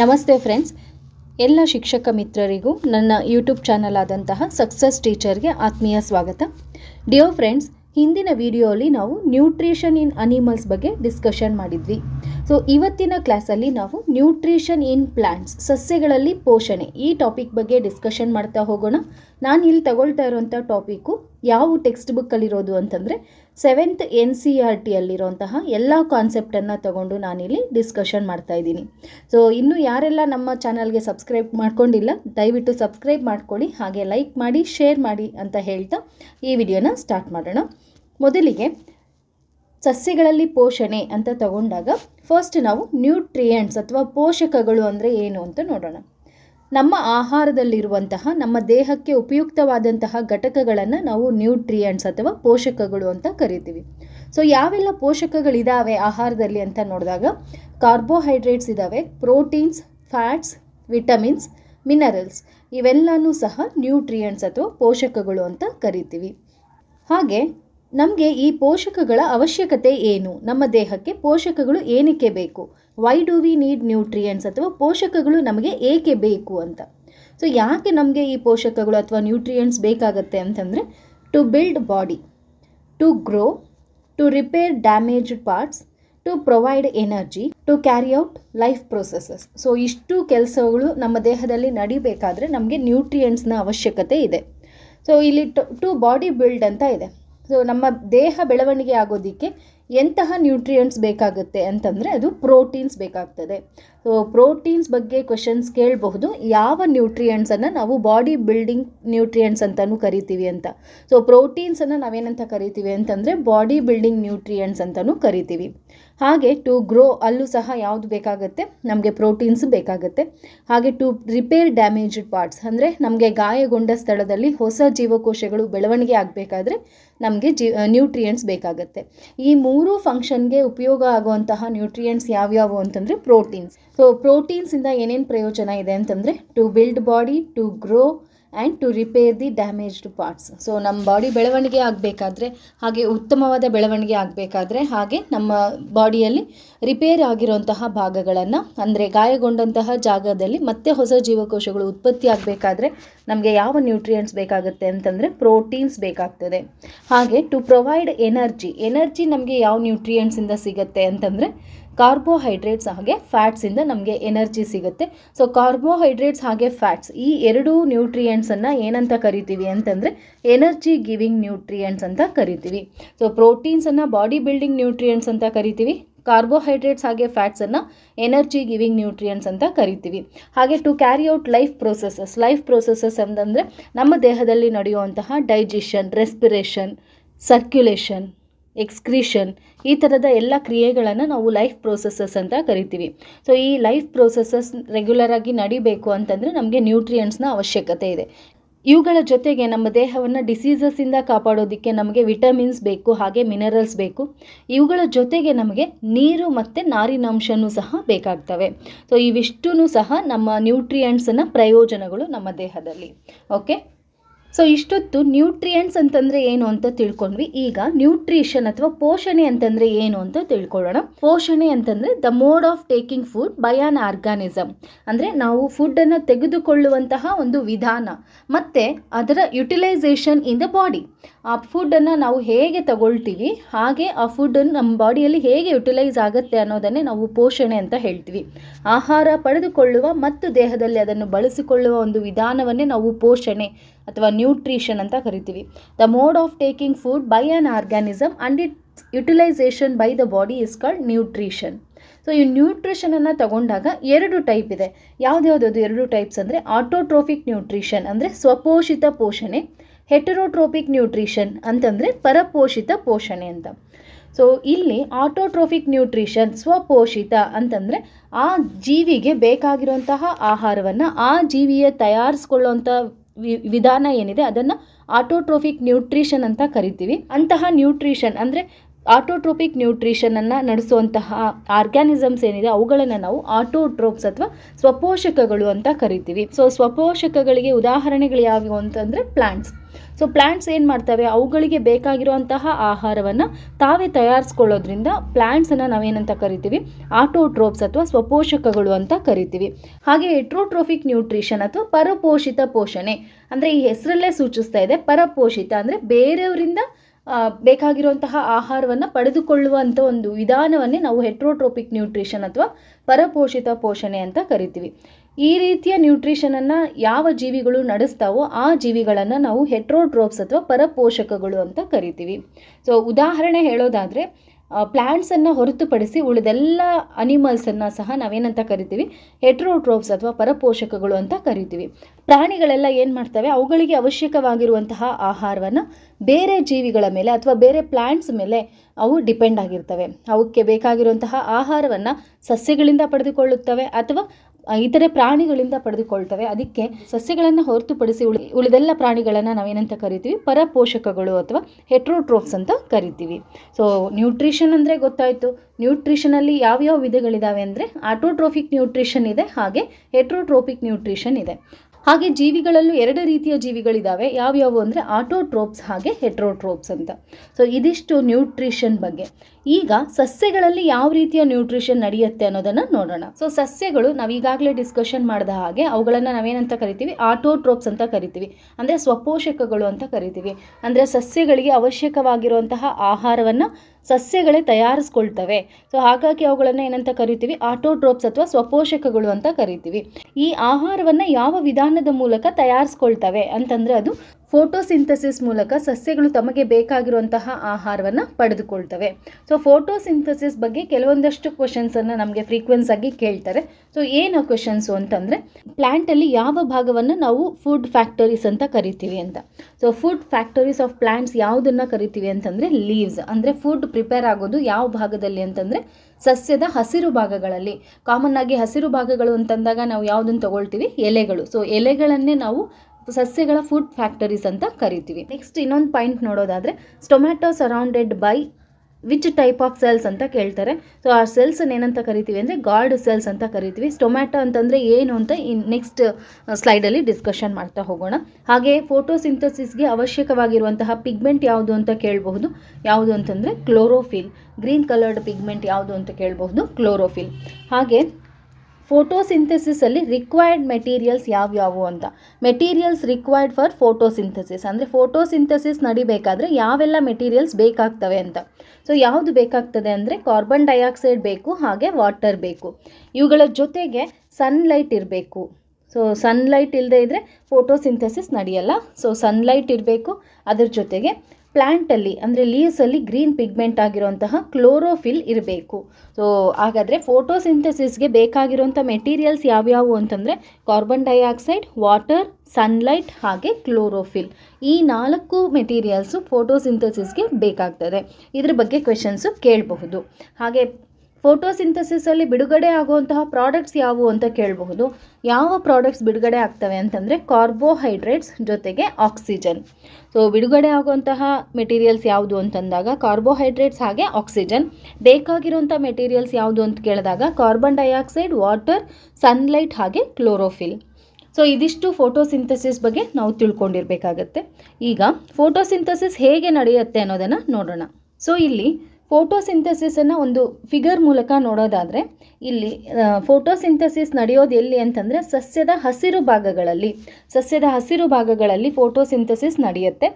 ನಮಸ್ತೆ ಫ್ರೆಂಡ್ಸ್ ಎಲ್ಲ ಶಿಕ್ಷಕ ಮಿತ್ರರಿಗೂ ನನ್ನ ಯೂಟ್ಯೂಬ್ ಚಾನಲ್ ಆದಂತಹ ಸಕ್ಸಸ್ ಟೀಚರ್ಗೆ ಆತ್ಮೀಯ ಸ್ವಾಗತ. ಡಿಯೋ ಫ್ರೆಂಡ್ಸ್ ಹಿಂದಿನ ವಿಡಿಯೋಲಿ ನಾವು ನ್ಯೂಟ್ರಿಷನ್ ಇನ್ ಅನಿಮಲ್ಸ್ ಬಗ್ಗೆ ಡಿಸ್ಕಷನ್ ಮಾಡಿದ್ವಿ. ಸೊ ಇವತ್ತಿನ ಕ್ಲಾಸಲ್ಲಿ ನಾವು ನ್ಯೂಟ್ರಿಷನ್ ಇನ್ ಪ್ಲಾಂಟ್ಸ್ ಸಸ್ಯಗಳಲ್ಲಿ ಪೋಷಣೆ ಈ ಟಾಪಿಕ್ ಬಗ್ಗೆ ಡಿಸ್ಕಷನ್ ಮಾಡ್ತಾ ಹೋಗೋಣ. ನಾನು ಇಲ್ಲಿ ತಗೊಳ್ತಾ ಇರುವಂಥ ಟಾಪಿಕ್ಕು ಯಾವ ಟೆಕ್ಸ್ಟ್ ಬುಕ್ಕಲ್ಲಿರೋದು ಅಂತಂದರೆ ಸೆವೆಂತ್ ಎನ್ ಸಿ ಆರ್ ಟಿಯಲ್ಲಿರುವಂತಹ ಎಲ್ಲ ಕಾನ್ಸೆಪ್ಟನ್ನು ತಗೊಂಡು ನಾನಿಲ್ಲಿ ಡಿಸ್ಕಷನ್ ಮಾಡ್ತಾ ಇದ್ದೀನಿ. ಸೊ ಇನ್ನು ಯಾರೆಲ್ಲ ನಮ್ಮ ಚಾನಲ್ಗೆ ಸಬ್ಸ್ಕ್ರೈಬ್ ಮಾಡ್ಕೊಂಡಿಲ್ಲ, ದಯವಿಟ್ಟು ಸಬ್ಸ್ಕ್ರೈಬ್ ಮಾಡ್ಕೊಳ್ಳಿ, ಹಾಗೆ ಲೈಕ್ ಮಾಡಿ ಶೇರ್ ಮಾಡಿ ಅಂತ ಹೇಳ್ತಾ ಈ ವಿಡಿಯೋನ ಸ್ಟಾರ್ಟ್ ಮಾಡೋಣ. ಮೊದಲಿಗೆ ಸಸ್ಯಗಳಲ್ಲಿ ಪೋಷಣೆ ಅಂತ ತಗೊಂಡಾಗ ಫಸ್ಟ್ ನಾವು ನ್ಯೂಟ್ರಿಯೆಂಟ್ಸ್ ಅಥವಾ ಪೋಷಕಗಳು ಅಂದರೆ ಏನು ಅಂತ ನೋಡೋಣ. ನಮ್ಮ ಆಹಾರದಲ್ಲಿರುವಂತಹ, ನಮ್ಮ ದೇಹಕ್ಕೆ ಉಪಯುಕ್ತವಾದಂತಹ ಘಟಕಗಳನ್ನು ನಾವು ನ್ಯೂಟ್ರಿಯೆಂಟ್ಸ್ ಅಥವಾ ಪೋಷಕಗಳು ಅಂತ ಕರಿತೀವಿ. ಸೊ ಯಾವೆಲ್ಲ ಪೋಷಕಗಳಿದ್ದಾವೆ ಆಹಾರದಲ್ಲಿ ಅಂತ ನೋಡಿದಾಗ ಕಾರ್ಬೋಹೈಡ್ರೇಟ್ಸ್ ಇದ್ದಾವೆ ಪ್ರೋಟೀನ್ಸ್ ಫ್ಯಾಟ್ಸ್ ವಿಟಮಿನ್ಸ್ ಮಿನರಲ್ಸ್ ಇವೆಲ್ಲನೂ ಸಹ ನ್ಯೂಟ್ರಿಯೆಂಟ್ಸ್ ಅಥವಾ ಪೋಷಕಗಳು ಅಂತ ಕರಿತೀವಿ. ಹಾಗೆ ನಮಗೆ ಈ ಪೋಷಕಗಳ ಅವಶ್ಯಕತೆ ಏನು? ನಮ್ಮ ದೇಹಕ್ಕೆ ಪೋಷಕಗಳು ಏನಕ್ಕೆ ಬೇಕು? Why do we need nutrients ಅಥವಾ ಪೋಷಕಗಳು ನಮಗೆ ಏಕೆ ಬೇಕು ಅಂತ? ಸೊ ಯಾಕೆ ನಮಗೆ ಈ ಪೋಷಕಗಳು ಅಥವಾ ನ್ಯೂಟ್ರಿಯೆಂಟ್ಸ್ ಬೇಕಾಗತ್ತೆ ಅಂತಂದರೆ to build body to grow to repair damaged parts to provide energy to carry out life processes so ಇಷ್ಟು ಕೆಲಸಗಳು ನಮ್ಮ ದೇಹದಲ್ಲಿ ನಡಿಬೇಕಾದರೆ ನಮಗೆ ನ್ಯೂಟ್ರಿಯೆಂಟ್ಸ್ನ ಅವಶ್ಯಕತೆ ಇದೆ. ಸೊ ಇಲ್ಲಿ ಟು ಬಾಡಿ ಬಿಲ್ಡ್ ಅಂತ ಇದೆ. ಸೊ ನಮ್ಮ ದೇಹ ಬೆಳವಣಿಗೆ ಆಗೋದಕ್ಕೆ ಎಂತಹ ನ್ಯೂಟ್ರಿಯೆಂಟ್ಸ್ ಬೇಕಾಗುತ್ತೆ ಅಂತಂದರೆ ಅದು ಪ್ರೋಟೀನ್ಸ್ ಬೇಕಾಗ್ತದೆ. ಸೊ ಪ್ರೋಟೀನ್ಸ್ ಬಗ್ಗೆ ಕ್ವೆಶನ್ಸ್ ಕೇಳಬಹುದು. ಯಾವ ನ್ಯೂಟ್ರಿಯೆಂಟ್ಸನ್ನು ನಾವು ಬಾಡಿ ಬಿಲ್ಡಿಂಗ್ ನ್ಯೂಟ್ರಿಯೆಂಟ್ಸ್ ಅಂತಲೂ ಕರಿತೀವಿ ಅಂತ. ಸೊ ಪ್ರೋಟೀನ್ಸನ್ನು ನಾವೇನಂತ ಕರಿತೀವಿ ಅಂತಂದರೆ ಬಾಡಿ ಬಿಲ್ಡಿಂಗ್ ನ್ಯೂಟ್ರಿಯೆಂಟ್ಸ್ ಅಂತಲೂ ಕರಿತೀವಿ. ಹಾಗೆ ಟು ಗ್ರೋ ಅಲ್ಲೂ ಸಹ ಯಾವುದು ಬೇಕಾಗುತ್ತೆ? ನಮಗೆ ಪ್ರೋಟೀನ್ಸ್ ಬೇಕಾಗುತ್ತೆ. ಹಾಗೆ ಟು ರಿಪೇರ್ ಡ್ಯಾಮೇಜ್ಡ್ ಪಾರ್ಟ್ಸ್ ಅಂದರೆ ನಮಗೆ ಗಾಯಗೊಂಡ ಸ್ಥಳದಲ್ಲಿ ಹೊಸ ಜೀವಕೋಶಗಳು ಬೆಳವಣಿಗೆ ಆಗಬೇಕಾದ್ರೆ ನಮಗೆ ಜೀ ನ್ಯೂಟ್ರಿಯೆಂಟ್ಸ್ ಬೇಕಾಗುತ್ತೆ. ಈ ಮೂರು ಫಂಕ್ಷನ್ಗೆ ಉಪಯೋಗ ಆಗುವಂತಹ ನ್ಯೂಟ್ರಿಯೆಂಟ್ಸ್ ಯಾವ್ಯಾವು ಅಂತಂದರೆ ಪ್ರೋಟೀನ್ಸ್ ಸೊ ಪ್ರೋಟೀನ್ಸಿಂದ ಏನೇನು ಪ್ರಯೋಜನ ಇದೆ ಅಂತಂದರೆ to build body to grow and to repair the damaged parts so ನಮ್ಮ ಬಾಡಿ ಬೆಳವಣಿಗೆ ಆಗಬೇಕಾದ್ರೆ, ಹಾಗೆ ಉತ್ತಮವಾದ ಬೆಳವಣಿಗೆ ಆಗಬೇಕಾದ್ರೆ, ಹಾಗೆ ನಮ್ಮ ಬಾಡಿಯಲ್ಲಿ ರಿಪೇರ್ ಆಗಿರುವಂತಹ ಭಾಗಗಳನ್ನು, ಅಂದರೆ ಗಾಯಗೊಂಡಂತಹ ಜಾಗದಲ್ಲಿ ಮತ್ತೆ ಹೊಸ ಜೀವಕೋಶಗಳು ಉತ್ಪತ್ತಿ ಆಗಬೇಕಾದ್ರೆ ನಮಗೆ ಯಾವ ನ್ಯೂಟ್ರಿಯೆಂಟ್ಸ್ ಬೇಕಾಗುತ್ತೆ ಅಂತಂದರೆ ಪ್ರೋಟೀನ್ಸ್ ಬೇಕಾಗ್ತದೆ. ಹಾಗೆ ಟು ಪ್ರೊವೈಡ್ ಎನರ್ಜಿ ಎನರ್ಜಿ ನಮಗೆ ಯಾವ ನ್ಯೂಟ್ರಿಯೆಂಟ್ಸಿಂದ ಸಿಗುತ್ತೆ ಅಂತಂದರೆ ಕಾರ್ಬೋಹೈಡ್ರೇಟ್ಸ್ ಹಾಗೆ ಫ್ಯಾಟ್ಸಿಂದ ನಮಗೆ ಎನರ್ಜಿ ಸಿಗುತ್ತೆ. ಸೊ ಕಾರ್ಬೋಹೈಡ್ರೇಟ್ಸ್ ಹಾಗೆ ಫ್ಯಾಟ್ಸ್ ಈ ಎರಡೂ ನ್ಯೂಟ್ರಿಯೆಂಟ್ಸನ್ನು ಏನಂತ ಕರಿತೀವಿ ಅಂತಂದರೆ ಎನರ್ಜಿ ಗಿವಿಂಗ್ ನ್ಯೂಟ್ರಿಯೆಂಟ್ಸ್ ಅಂತ ಕರಿತೀವಿ. ಸೊ ಪ್ರೋಟೀನ್ಸನ್ನು ಬಾಡಿ ಬಿಲ್ಡಿಂಗ್ ನ್ಯೂಟ್ರಿಯೆಂಟ್ಸ್ ಅಂತ ಕರಿತೀವಿ. ಕಾರ್ಬೋಹೈಡ್ರೇಟ್ಸ್ ಹಾಗೆ ಫ್ಯಾಟ್ಸನ್ನು ಎನರ್ಜಿ ಗಿವಿಂಗ್ ನ್ಯೂಟ್ರಿಯೆಂಟ್ಸ್ ಅಂತ ಕರಿತೀವಿ. ಹಾಗೆ to carry out life processes life processes ಅಂತಂದರೆ ನಮ್ಮ ದೇಹದಲ್ಲಿ ನಡೆಯುವಂತಹ ಡೈಜೆಷನ್ ರೆಸ್ಪಿರೇಷನ್ ಸರ್ಕ್ಯುಲೇಷನ್ ಎಕ್ಸ್ಕ್ರೀಷನ್ ಈ ಥರದ ಎಲ್ಲ ಕ್ರಿಯೆಗಳನ್ನು ನಾವು ಲೈಫ್ ಪ್ರೋಸೆಸಸ್ ಅಂತ ಕರಿತೀವಿ. ಸೊ ಈ ಲೈಫ್ ಪ್ರೋಸೆಸಸ್ ರೆಗ್ಯುಲರ್ ಆಗಿ ನಡಿಬೇಕು ಅಂತಂದರೆ ನಮಗೆ ನ್ಯೂಟ್ರಿಯೆಂಟ್ಸ್ನ ಅವಶ್ಯಕತೆ ಇದೆ. ಇವುಗಳ ಜೊತೆಗೆ ನಮ್ಮ ದೇಹವನ್ನು ಡಿಸೀಸಸ್ಸಿಂದ ಕಾಪಾಡೋದಕ್ಕೆ ನಮಗೆ ವಿಟಮಿನ್ಸ್ ಬೇಕು, ಹಾಗೆ ಮಿನರಲ್ಸ್ ಬೇಕು. ಇವುಗಳ ಜೊತೆಗೆ ನಮಗೆ ನೀರು ಮತ್ತು ನಾರಿನಾಂಶನೂ ಸಹ ಬೇಕಾಗ್ತವೆ. ಸೊ ಇವಿಷ್ಟೂ ಸಹ ನಮ್ಮ ನ್ಯೂಟ್ರಿಯೆಂಟ್ಸನ್ನು ಪ್ರಯೋಜನಗಳು ನಮ್ಮ ದೇಹದಲ್ಲಿ. ಓಕೆ ಸೊ ಇಷ್ಟೊತ್ತು ನ್ಯೂಟ್ರಿಯೆಂಟ್ಸ್ ಅಂತಂದರೆ ಏನು ಅಂತ ತಿಳ್ಕೊಂಡ್ವಿ. ಈಗ ನ್ಯೂಟ್ರಿಷನ್ ಅಥವಾ ಪೋಷಣೆ ಅಂತಂದರೆ ಏನು ಅಂತ ತಿಳ್ಕೊಳ್ಳೋಣ. ಪೋಷಣೆ ಅಂತಂದರೆ the mode of taking food by an organism ಅಂದರೆ ನಾವು ಫುಡ್ಡನ್ನು ತೆಗೆದುಕೊಳ್ಳುವಂತಹ ಒಂದು ವಿಧಾನ. ಮತ್ತು ಅದರ ಯುಟಿಲೈಸೇಷನ್ ಇನ್ ದ ಬಾಡಿ ಆ ಫುಡ್ಡನ್ನು ನಾವು ಹೇಗೆ ತಗೊಳ್ತೀವಿ, ಹಾಗೆ ಆ ಫುಡ್ಡನ್ನು ನಮ್ಮ ಬಾಡಿಯಲ್ಲಿ ಹೇಗೆ ಯುಟಿಲೈಸ್ ಆಗುತ್ತೆ ಅನ್ನೋದನ್ನೇ ನಾವು ಪೋಷಣೆ ಅಂತ ಹೇಳ್ತೀವಿ. ಆಹಾರ ಪಡೆದುಕೊಳ್ಳುವ ಮತ್ತು ದೇಹದಲ್ಲಿ ಅದನ್ನು ಬಳಸಿಕೊಳ್ಳುವ ಒಂದು ವಿಧಾನವನ್ನೇ ನಾವು ಪೋಷಣೆ ಅಥವಾ ನ್ಯೂಟ್ರಿಷನ್ ಅಂತ ಕರಿತೀವಿ. The mode of taking food by an organism and its utilisation by the body is called nutrition so ಈ ನ್ಯೂಟ್ರಿಷನನ್ನು ತಗೊಂಡಾಗ ಎರಡು ಟೈಪ್ ಇದೆ. ಯಾವ್ದ್ಯಾವ್ದು? ಎರಡು ಟೈಪ್ಸ್ ಅಂದರೆ ಆಟೋಟ್ರೋಫಿಕ್ ನ್ಯೂಟ್ರಿಷನ್ ಅಂದರೆ ಸ್ವಪೋಷಿತ ಪೋಷಣೆ. ಹೆಟರೋಟ್ರೋಪಿಕ್ ನ್ಯೂಟ್ರಿಷನ್ ಅಂತಂದರೆ ಪರಪೋಷಿತ ಪೋಷಣೆ ಅಂತ. ಸೊ ಇಲ್ಲಿ ಆಟೋಟ್ರೋಫಿಕ್ ನ್ಯೂಟ್ರಿಷನ್ ಸ್ವಪೋಷಿತ ಅಂತಂದರೆ ಆ ಜೀವಿಗೆ ಬೇಕಾಗಿರುವಂತಹ ಆಹಾರವನ್ನು ಆ ಜೀವಿಯ ತಯಾರಿಸ್ಕೊಳ್ಳುವಂಥ ವಿ, ವಿಧಾನ ಏನಿದೆ ಅದನ್ನು ಆಟೋಟ್ರೋಫಿಕ್ ನ್ಯೂಟ್ರಿಷನ್ ಅಂತ ಕರಿತೀವಿ. ಅಂತಹ ನ್ಯೂಟ್ರಿಷನ್ ಅಂದರೆ ಆಟೋಟ್ರೋಪಿಕ್ ನ್ಯೂಟ್ರಿಷನನ್ನು ನಡೆಸುವಂತಹ ಆರ್ಗ್ಯಾನಿಸಮ್ಸ್ ಏನಿದೆ, ಅವುಗಳನ್ನು ನಾವು ಆಟೋಟ್ರೋಪ್ಸ್ ಅಥವಾ ಸ್ವಪೋಷಕಗಳು ಅಂತ ಕರಿತೀವಿ. ಸೊ ಸ್ವಪೋಷಕಗಳಿಗೆ ಉದಾಹರಣೆಗಳು ಯಾವುವು ಅಂತಂದರೆ ಪ್ಲ್ಯಾಂಟ್ಸ್ ಸೊ ಪ್ಲ್ಯಾಂಟ್ಸ್ ಏನು ಮಾಡ್ತವೆ? ಅವುಗಳಿಗೆ ಬೇಕಾಗಿರುವಂತಹ ಆಹಾರವನ್ನು ತಾವೇ ತಯಾರಿಸ್ಕೊಳ್ಳೋದ್ರಿಂದ ಪ್ಲ್ಯಾಂಟ್ಸನ್ನು ನಾವೇನಂತ ಕರಿತೀವಿ? ಆಟೋಟ್ರೋಪ್ಸ್ ಅಥವಾ ಸ್ವಪೋಷಕಗಳು ಅಂತ ಕರಿತೀವಿ. ಹಾಗೆ ಎಟ್ರೋಟ್ರೋಫಿಕ್ ನ್ಯೂಟ್ರಿಷನ್ ಅಥವಾ ಪರಪೋಷಿತ ಪೋಷಣೆ. ಅಂದರೆ ಈ ಹೆಸರಲ್ಲೇ ಸೂಚಿಸ್ತಾ ಇದೆ, ಪರಪೋಷಿತ ಅಂದರೆ ಬೇರೆಯವರಿಂದ ಬೇಕಾಗಿರುವಂತಹ ಆಹಾರವನ್ನು ಪಡೆದುಕೊಳ್ಳುವಂಥ ಒಂದು ವಿಧಾನವನ್ನೇ ನಾವು ಹೆಟ್ರೋಟ್ರೋಪಿಕ್ ನ್ಯೂಟ್ರಿಷನ್ ಅಥವಾ ಪರಪೋಷಿತ ಪೋಷಣೆ ಅಂತ ಕರಿತೀವಿ. ಈ ರೀತಿಯ ನ್ಯೂಟ್ರಿಷನನ್ನು ಯಾವ ಜೀವಿಗಳು ನಡೆಸ್ತಾವೋ ಆ ಜೀವಿಗಳನ್ನು ನಾವು ಹೆಟ್ರೋಟ್ರೋಪ್ಸ್ ಅಥವಾ ಪರಪೋಷಕಗಳು ಅಂತ ಕರಿತೀವಿ. ಸೊ ಉದಾಹರಣೆ ಹೇಳೋದಾದರೆ ಪ್ಲ್ಯಾಂಟ್ಸನ್ನು ಹೊರತುಪಡಿಸಿ ಉಳಿದೆಲ್ಲ ಅನಿಮಲ್ಸನ್ನು ಸಹ ನಾವೇನಂತ ಕರಿತೀವಿ? ಹೆಟ್ರೋಟ್ರೋಪ್ಸ್ ಅಥವಾ ಪರಪೋಷಕಗಳು ಅಂತ ಕರಿತೀವಿ. ಪ್ರಾಣಿಗಳೆಲ್ಲ ಏನು ಮಾಡ್ತವೆ? ಅವುಗಳಿಗೆ ಅವಶ್ಯಕವಾಗಿರುವಂತಹ ಆಹಾರವನ್ನು ಬೇರೆ ಜೀವಿಗಳ ಮೇಲೆ ಅಥವಾ ಬೇರೆ ಪ್ಲ್ಯಾಂಟ್ಸ್ ಮೇಲೆ ಅವು ಡಿಪೆಂಡ್ ಆಗಿರ್ತವೆ. ಅವಕ್ಕೆ ಬೇಕಾಗಿರುವಂತಹ ಆಹಾರವನ್ನು ಸಸ್ಯಗಳಿಂದ ಪಡೆದುಕೊಳ್ಳುತ್ತವೆ ಅಥವಾ ಇತರೆ ಪ್ರಾಣಿಗಳಿಂದ ಪಡೆದುಕೊಳ್ತವೆ. ಅದಕ್ಕೆ ಸಸ್ಯಗಳನ್ನು ಹೊರತುಪಡಿಸಿ ಉಳಿ, ಉಳಿದೆಲ್ಲ ಪ್ರಾಣಿಗಳನ್ನು ನಾವೇನಂತ ಕರಿತೀವಿ? ಪರಪೋಷಕಗಳು ಅಥವಾ ಹೆಟ್ರೋಟ್ರೋಪ್ಸ್ ಅಂತ ಕರಿತೀವಿ. ಸೊ ನ್ಯೂಟ್ರಿಷನ್ ಅಂದರೆ ಗೊತ್ತಾಯಿತು. ನ್ಯೂಟ್ರಿಷನಲ್ಲಿ ಯಾವ್ಯಾವ ವಿಧಗಳಿದ್ದಾವೆ ಅಂದರೆ ಆಟೋಟ್ರೋಫಿಕ್ ನ್ಯೂಟ್ರಿಷನ್ ಇದೆ, ಹಾಗೆ ಹೆಟ್ರೋಟ್ರೋಪಿಕ್ ನ್ಯೂಟ್ರಿಷನ್ ಇದೆ. ಹಾಗೆ ಜೀವಿಗಳಲ್ಲೂ ಎರಡು ರೀತಿಯ ಜೀವಿಗಳಿದ್ದಾವೆ ಯಾವ್ಯಾವು ಅಂದರೆ ಆಟೋಟ್ರೋಪ್ಸ್ ಹಾಗೆ ಹೆಟ್ರೋಟ್ರೋಪ್ಸ್ ಅಂತ. ಸೊ ಇದಿಷ್ಟು ನ್ಯೂಟ್ರಿಷನ್ ಬಗ್ಗೆ. ಈಗ ಸಸ್ಯಗಳಲ್ಲಿ ಯಾವ ರೀತಿಯ ನ್ಯೂಟ್ರಿಷನ್ ನಡೆಯುತ್ತೆ ಅನ್ನೋದನ್ನು ನೋಡೋಣ. ಸೊ ಸಸ್ಯಗಳು ನಾವು ಈಗಾಗಲೇ ಡಿಸ್ಕಷನ್ ಮಾಡಿದ ಹಾಗೆ ಅವುಗಳನ್ನು ನಾವೇನಂತ ಕರಿತೀವಿ? ಆಟೋಟ್ರೋಪ್ಸ್ ಅಂತ ಕರಿತೀವಿ. ಅಂದರೆ ಸ್ವಪೋಷಕಗಳು ಅಂತ ಕರಿತೀವಿ. ಅಂದರೆ ಸಸ್ಯಗಳಿಗೆ ಅವಶ್ಯಕವಾಗಿರುವಂತಹ ಆಹಾರವನ್ನು ಸಸ್ಯಗಳೇ ತಯಾರಿಸ್ಕೊಳ್ತವೆ. ಸೊ ಹಾಗಾಗಿ ಅವುಗಳನ್ನು ಏನಂತ ಕರಿತೀವಿ? ಆಟೋಟ್ರೋಪ್ಸ್ ಅಥವಾ ಸ್ವಪೋಷಕಗಳು ಅಂತ ಕರಿತೀವಿ. ಈ ಆಹಾರವನ್ನು ಯಾವ ವಿಧಾನದ ಮೂಲಕ ತಯಾರಿಸ್ಕೊಳ್ತವೆ ಅಂತಂದರೆ ಅದು ಫೋಟೋಸಿಂಥಸಿಸ್ ಮೂಲಕ ಸಸ್ಯಗಳು ತಮಗೆ ಬೇಕಾಗಿರುವಂತಹ ಆಹಾರವನ್ನು ಪಡೆದುಕೊಳ್ತವೆ. ಸೊ ಫೋಟೋಸಿಂಥಸಿಸ್ ಬಗ್ಗೆ ಕೆಲವೊಂದಷ್ಟು ಕ್ವಶನ್ಸನ್ನು ನಮಗೆ ಫ್ರೀಕ್ವೆನ್ಸ್ ಆಗಿ ಕೇಳ್ತಾರೆ. ಸೊ ಏನು ಕ್ವಶನ್ಸು ಅಂತಂದರೆ ಪ್ಲ್ಯಾಂಟಲ್ಲಿ ಯಾವ ಭಾಗವನ್ನು ನಾವು ಫುಡ್ ಫ್ಯಾಕ್ಟರೀಸ್ ಅಂತ ಕರಿತೀವಿ ಅಂತ. So food factories of plants ಯಾವುದನ್ನು ಕರಿತೀವಿ ಅಂತಂದರೆ ಲೀವ್ಸ್ ಅಂದರೆ ಫುಡ್ ಪ್ರಿಪೇರ್ ಆಗೋದು ಯಾವ ಭಾಗದಲ್ಲಿ ಅಂತಂದರೆ, ಸಸ್ಯದ ಹಸಿರು ಭಾಗಗಳಲ್ಲಿ. ಕಾಮನ್ ಆಗಿ ಹಸಿರು ಭಾಗಗಳು ಅಂತಂದಾಗ ನಾವು ಯಾವುದನ್ನು ತಗೊಳ್ತೀವಿ? ಎಲೆಗಳು. ಸೊ ಎಲೆಗಳನ್ನೇ ನಾವು ಸಸ್ಯಗಳ ಫುಡ್ ಫ್ಯಾಕ್ಟರೀಸ್ ಅಂತ ಕರಿತೀವಿ. ನೆಕ್ಸ್ಟ್ ಇನ್ನೊಂದು ಪಾಯಿಂಟ್ ನೋಡೋದಾದರೆ stomata surrounded by which type of cells ಅಂತ ಕೇಳ್ತಾರೆ. ಸೊ ಆ ಸೆಲ್ಸನ್ನು ಏನಂತ ಕರಿತೀವಿ ಅಂದರೆ ಗಾರ್ಡ್ ಸೆಲ್ಸ್ ಅಂತ ಕರಿತೀವಿ. ಸ್ಟೊಮ್ಯಾಟೊ ಅಂತಂದರೆ ಏನು ಅಂತ ಇನ್ ನೆಕ್ಸ್ಟ್ ಸ್ಲೈಡಲ್ಲಿ ಡಿಸ್ಕಷನ್ ಮಾಡ್ತಾ ಹೋಗೋಣ. ಹಾಗೆ ಫೋಟೋಸಿಂಥಸಿಸ್ಗೆ ಅವಶ್ಯಕವಾಗಿರುವಂತಹ ಪಿಗ್ಮೆಂಟ್ ಯಾವುದು ಅಂತ ಕೇಳಬಹುದು. ಯಾವುದು ಅಂತಂದರೆ ಕ್ಲೋರೋಫಿಲ್ ಗ್ರೀನ್ ಕಲರ್ಡ್ ಪಿಗ್ಮೆಂಟ್ ಯಾವುದು ಅಂತ ಕೇಳಬಹುದು. ಕ್ಲೋರೋಫಿಲ್ ಹಾಗೆ ಫೋಟೋಸಿಂಥಸಿಸಲ್ಲಿ ರಿಕ್ವೈರ್ಡ್ ಮೆಟೀರಿಯಲ್ಸ್ ಯಾವ್ಯಾವು ಅಂತ. ಮೆಟೀರಿಯಲ್ಸ್ ರಿಕ್ವೈರ್ಡ್ ಫಾರ್ ಫೋಟೋಸಿಂಥೆಸಿಸ್ ಅಂದರೆ ಫೋಟೋಸಿಂಥಸಿಸ್ ನಡಿಬೇಕಾದ್ರೆ ಯಾವೆಲ್ಲ ಮೆಟೀರಿಯಲ್ಸ್ ಬೇಕಾಗ್ತವೆ ಅಂತ. ಸೊ ಯಾವುದು ಬೇಕಾಗ್ತದೆ ಅಂದರೆ ಕಾರ್ಬನ್ ಡೈಆಕ್ಸೈಡ್ ಬೇಕು, ಹಾಗೆ ವಾಟರ್ ಬೇಕು. ಇವುಗಳ ಜೊತೆಗೆ ಸನ್ಲೈಟ್ ಇರಬೇಕು. ಸೊ ಸನ್ಲೈಟ್ ಇಲ್ಲದೆ ಇದ್ದರೆ ಫೋಟೋಸಿಂಥಸಿಸ್ ನಡೆಯಲ್ಲ. ಸೊ ಸನ್ಲೈಟ್ ಇರಬೇಕು. ಅದರ ಜೊತೆಗೆ ಪ್ಲ್ಯಾಂಟಲ್ಲಿ ಅಂದರೆ ಲೀವ್ಸಲ್ಲಿ ಗ್ರೀನ್ ಪಿಗ್ಮೆಂಟ್ ಆಗಿರುವಂತಹ ಕ್ಲೋರೋಫಿಲ್ ಇರಬೇಕು. ಸೊ ಹಾಗಾದರೆ ಫೋಟೋಸಿಂಥಸಿಸ್ಗೆ ಬೇಕಾಗಿರುವಂಥ ಮೆಟೀರಿಯಲ್ಸ್ ಯಾವ್ಯಾವು ಅಂತಂದರೆ ಕಾರ್ಬನ್ ಡೈಆಕ್ಸೈಡ್ ವಾಟರ್ ಸನ್ಲೈಟ್ ಹಾಗೆ ಕ್ಲೋರೋಫಿಲ್ ಈ ನಾಲ್ಕು ಮೆಟೀರಿಯಲ್ಸು ಫೋಟೋಸಿಂಥಸಿಸ್ಗೆ ಬೇಕಾಗ್ತದೆ. ಇದ್ರ ಬಗ್ಗೆ ಕ್ವೆಶನ್ಸು ಕೇಳಬಹುದು. ಹಾಗೆ ಫೋಟೋಸಿಂಥಸಿಸಲ್ಲಿ ಬಿಡುಗಡೆ ಆಗುವಂತಹ ಪ್ರಾಡಕ್ಟ್ಸ್ ಯಾವುವು ಅಂತ ಕೇಳಬಹುದು. ಯಾವ ಪ್ರಾಡಕ್ಟ್ಸ್ ಬಿಡುಗಡೆ ಆಗ್ತವೆ ಅಂತಂದರೆ ಕಾರ್ಬೋಹೈಡ್ರೇಟ್ಸ್ ಜೊತೆಗೆ ಆಕ್ಸಿಜನ್. ಸೊ, ಬಿಡುಗಡೆ ಆಗುವಂತಹ ಮೆಟೀರಿಯಲ್ಸ್ ಯಾವುದು ಅಂತಂದಾಗ ಕಾರ್ಬೋಹೈಡ್ರೇಟ್ಸ್ ಹಾಗೆ ಆಕ್ಸಿಜನ್. ಬೇಕಾಗಿರುವಂಥ ಮೆಟೀರಿಯಲ್ಸ್ ಯಾವುದು ಅಂತ ಕೇಳಿದಾಗ ಕಾರ್ಬನ್ ಡೈಆಕ್ಸೈಡ್, ವಾಟರ್, ಸನ್ಲೈಟ್ ಹಾಗೆ ಕ್ಲೋರೋಫಿಲ್. ಸೊ, ಇದಿಷ್ಟು ಫೋಟೋಸಿಂಥಸಿಸ್ ಬಗ್ಗೆ ನಾವು ತಿಳ್ಕೊಂಡಿರಬೇಕಾಗತ್ತೆ. ಈಗ ಫೋಟೋಸಿಂಥಸಿಸ್ ಹೇಗೆ ನಡೆಯುತ್ತೆ ಅನ್ನೋದನ್ನು ನೋಡೋಣ. ಸೊ, ಇಲ್ಲಿ ಫೋಟೋಸಿಂಥಸಿಸನ್ನು ಒಂದು ಫಿಗರ್ ಮೂಲಕ ನೋಡೋದಾದರೆ, ಇಲ್ಲಿ ಫೋಟೋಸಿಂಥಸಿಸ್ ನಡೆಯೋದು ಎಲ್ಲಿ ಅಂತಂದರೆ ಸಸ್ಯದ ಹಸಿರು ಭಾಗಗಳಲ್ಲಿ, ಸಸ್ಯದ ಹಸಿರು ಭಾಗಗಳಲ್ಲಿ ಫೋಟೋಸಿಂಥಸಿಸ್ ನಡೆಯುತ್ತೆ.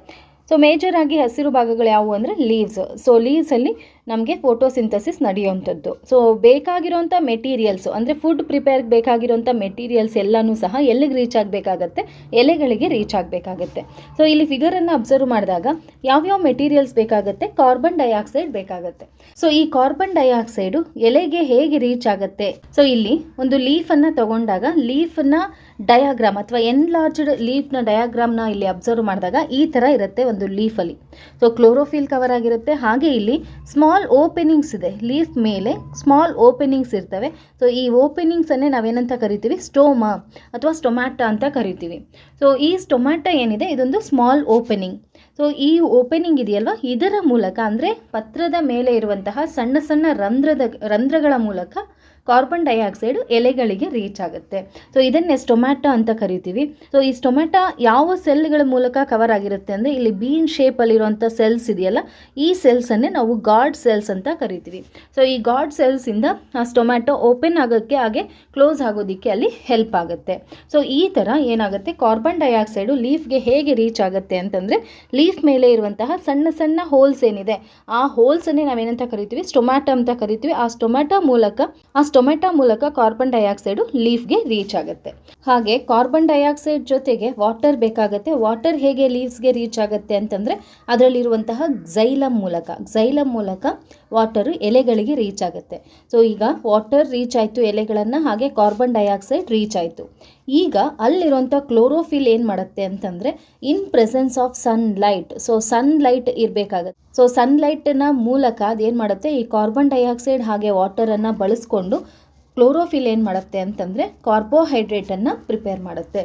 ಸೊ ಮೇಜರ್ ಆಗಿ ಹಸಿರು ಭಾಗಗಳು ಯಾವುವು ಅಂದರೆ ಲೀವ್ಸ್ ಸೊ ಲೀವ್ಸಲ್ಲಿ ನಮಗೆ ಫೋಟೋಸಿಂಥಸಿಸ್ ನಡೆಯುವಂಥದ್ದು. ಸೊ ಬೇಕಾಗಿರೋಂಥ ಮೆಟೀರಿಯಲ್ಸು ಅಂದರೆ ಫುಡ್ ಪ್ರಿಪೇರ್ಗೆ ಬೇಕಾಗಿರೋಂಥ ಮೆಟೀರಿಯಲ್ಸ್ ಎಲ್ಲನೂ ಸಹ ಎಲ್ಲಿಗೆ ರೀಚ್ ಆಗಬೇಕಾಗತ್ತೆ? ಎಲೆಗಳಿಗೆ ರೀಚ್ ಆಗಬೇಕಾಗತ್ತೆ. ಸೊ ಇಲ್ಲಿ ಫಿಗರನ್ನು ಅಬ್ಸರ್ವ್ ಮಾಡಿದಾಗ ಯಾವ್ಯಾವ ಮೆಟೀರಿಯಲ್ಸ್ ಬೇಕಾಗುತ್ತೆ? ಕಾರ್ಬನ್ ಡೈಆಕ್ಸೈಡ್ ಬೇಕಾಗುತ್ತೆ. ಸೊ ಈ ಕಾರ್ಬನ್ ಡೈಆಕ್ಸೈಡು ಎಲೆಗೆ ಹೇಗೆ ರೀಚ್ ಆಗುತ್ತೆ? ಸೊ ಇಲ್ಲಿ ಒಂದು ಲೀಫನ್ನು ತಗೊಂಡಾಗ ಲೀಫನ್ನ ಡಯಾಗ್ರಾಮ್ ಅಥವಾ ಎನ್ಲಾರ್ಜ್ಡ್ ಲೀಫ್ನ ಡಯಾಗ್ರಾಮ್ನ ಇಲ್ಲಿ ಅಬ್ಸರ್ವ್ ಮಾಡಿದಾಗ ಈ ಥರ ಇರುತ್ತೆ ಒಂದು ಲೀಫಲ್ಲಿ ಸೊ ಕ್ಲೋರೋಫಿಲ್ ಕವರ್ ಆಗಿರುತ್ತೆ. ಹಾಗೆ ಇಲ್ಲಿ ಸ್ಮಾಲ್ ಸ್ಮಾಲ್ ಓಪನಿಂಗ್ಸ್ ಇದೆ. ಲೀಫ್ ಮೇಲೆ ಸ್ಮಾಲ್ ಓಪನಿಂಗ್ಸ್ ಇರ್ತವೆ. ಸೊ ಈ ಓಪನಿಂಗ್ಸನ್ನೇ ನಾವೇನಂತ ಕರಿತೀವಿ? ಸ್ಟೋಮಾ ಅಥವಾ ಸ್ಟೊಮ್ಯಾಟ ಅಂತ ಕರಿತೀವಿ. ಸೊ ಈ ಸ್ಟೊಮ್ಯಾಟ ಏನಿದೆ? ಇದೊಂದು ಸ್ಮಾಲ್ ಓಪನಿಂಗ್ ಸೊ ಈ ಓಪನಿಂಗ್ ಇದೆಯಲ್ವ? ಇದರ ಮೂಲಕ ಅಂದರೆ ಪತ್ರದ ಮೇಲೆ ಇರುವಂತಹ ಸಣ್ಣ ಸಣ್ಣ ರಂಧ್ರದ, ರಂಧ್ರಗಳ ಮೂಲಕ ಕಾರ್ಬನ್ ಡೈಆಕ್ಸೈಡ್ ಎಲೆಗಳಿಗೆ ರೀಚ್ ಆಗುತ್ತೆ. ಸೊ ಇದನ್ನೇ ಸ್ಟೊಮ್ಯಾಟೊ ಅಂತ ಕರಿತೀವಿ. ಸೊ ಈ ಸ್ಟೊಮ್ಯಾಟೊ ಯಾವ ಸೆಲ್ಗಳ ಮೂಲಕ ಕವರ್ ಆಗಿರುತ್ತೆ ಅಂದರೆ ಇಲ್ಲಿ ಬೀನ್ ಶೇಪಲ್ಲಿರುವಂಥ ಸೆಲ್ಸ್ ಇದೆಯಲ್ಲ, ಈ ಸೆಲ್ಸನ್ನೇ ನಾವು ಗಾಡ್ ಸೆಲ್ಸ್ ಅಂತ ಕರಿತೀವಿ. ಸೊ ಈ ಗಾಡ್ ಸೆಲ್ಸಿಂದ ಆ ಸ್ಟೊಮ್ಯಾಟೊ ಓಪನ್ ಆಗೋಕ್ಕೆ ಹಾಗೆ ಕ್ಲೋಸ್ ಆಗೋದಕ್ಕೆ ಅಲ್ಲಿ ಹೆಲ್ಪ್ ಆಗುತ್ತೆ. ಸೊ ಈ ಥರ ಏನಾಗುತ್ತೆ? ಕಾರ್ಬನ್ ಡೈಆಕ್ಸೈಡು ಲೀಫ್ಗೆ ಹೇಗೆ ರೀಚ್ ಆಗುತ್ತೆ ಅಂತಂದರೆ ಲೀಫ್ ಮೇಲೆ ಇರುವಂತಹ ಸಣ್ಣ ಸಣ್ಣ ಹೋಲ್ಸ್ ಏನಿದೆ, ಆ ಹೋಲ್ಸನ್ನೇ ನಾವೇನಂತ ಕರಿತೀವಿ? ಸ್ಟೊಮ್ಯಾಟೊ ಅಂತ ಕರಿತೀವಿ. ಆ ಸ್ಟೊಮ್ಯಾಟೊ ಮೂಲಕ ಆ ಸ್ಟೊಮೆಟೊ ಮೂಲಕ ಕಾರ್ಬನ್ ಡೈಆಕ್ಸೈಡು ಲೀಫ್ಗೆ ರೀಚ್ ಆಗುತ್ತೆ. ಹಾಗೆ ಕಾರ್ಬನ್ ಡೈಆಕ್ಸೈಡ್ ಜೊತೆಗೆ ವಾಟರ್ ಬೇಕಾಗುತ್ತೆ. ವಾಟರ್ ಹೇಗೆ ಲೀವ್ಸ್ಗೆ ರೀಚ್ ಆಗುತ್ತೆ ಅಂತಂದರೆ ಅದರಲ್ಲಿರುವಂತಹ ಝೈಲಮ್ ಮೂಲಕ. ಝೈಲಮ್ ಮೂಲಕ ವಾಟರು ಎಲೆಗಳಿಗೆ ರೀಚ್ ಆಗುತ್ತೆ. ಸೊ ಈಗ ವಾಟರ್ ರೀಚ್ ಆಯಿತು ಎಲೆಗಳನ್ನು, ಹಾಗೆ ಕಾರ್ಬನ್ ಡೈಆಕ್ಸೈಡ್ ರೀಚ್ ಆಯಿತು. ಈಗ ಅಲ್ಲಿರುವಂಥ ಕ್ಲೋರೋಫಿಲ್ ಏನು ಮಾಡುತ್ತೆ ಅಂತಂದರೆ in presence of sun light so sun light ಇರಬೇಕಾಗತ್ತೆ. ಸೊ ಸನ್ಲೈಟ್ನ ಮೂಲಕ ಅದೇನು ಮಾಡುತ್ತೆ? ಈ ಕಾರ್ಬನ್ ಡೈಆಕ್ಸೈಡ್ ಹಾಗೆ ವಾಟರನ್ನು ಬಳಸ್ಕೊಂಡು ಕ್ಲೋರೋಫಿಲ್ ಏನು ಮಾಡುತ್ತೆ ಅಂತಂದರೆ ಕಾರ್ಬೋಹೈಡ್ರೇಟನ್ನು ಪ್ರಿಪೇರ್ ಮಾಡುತ್ತೆ.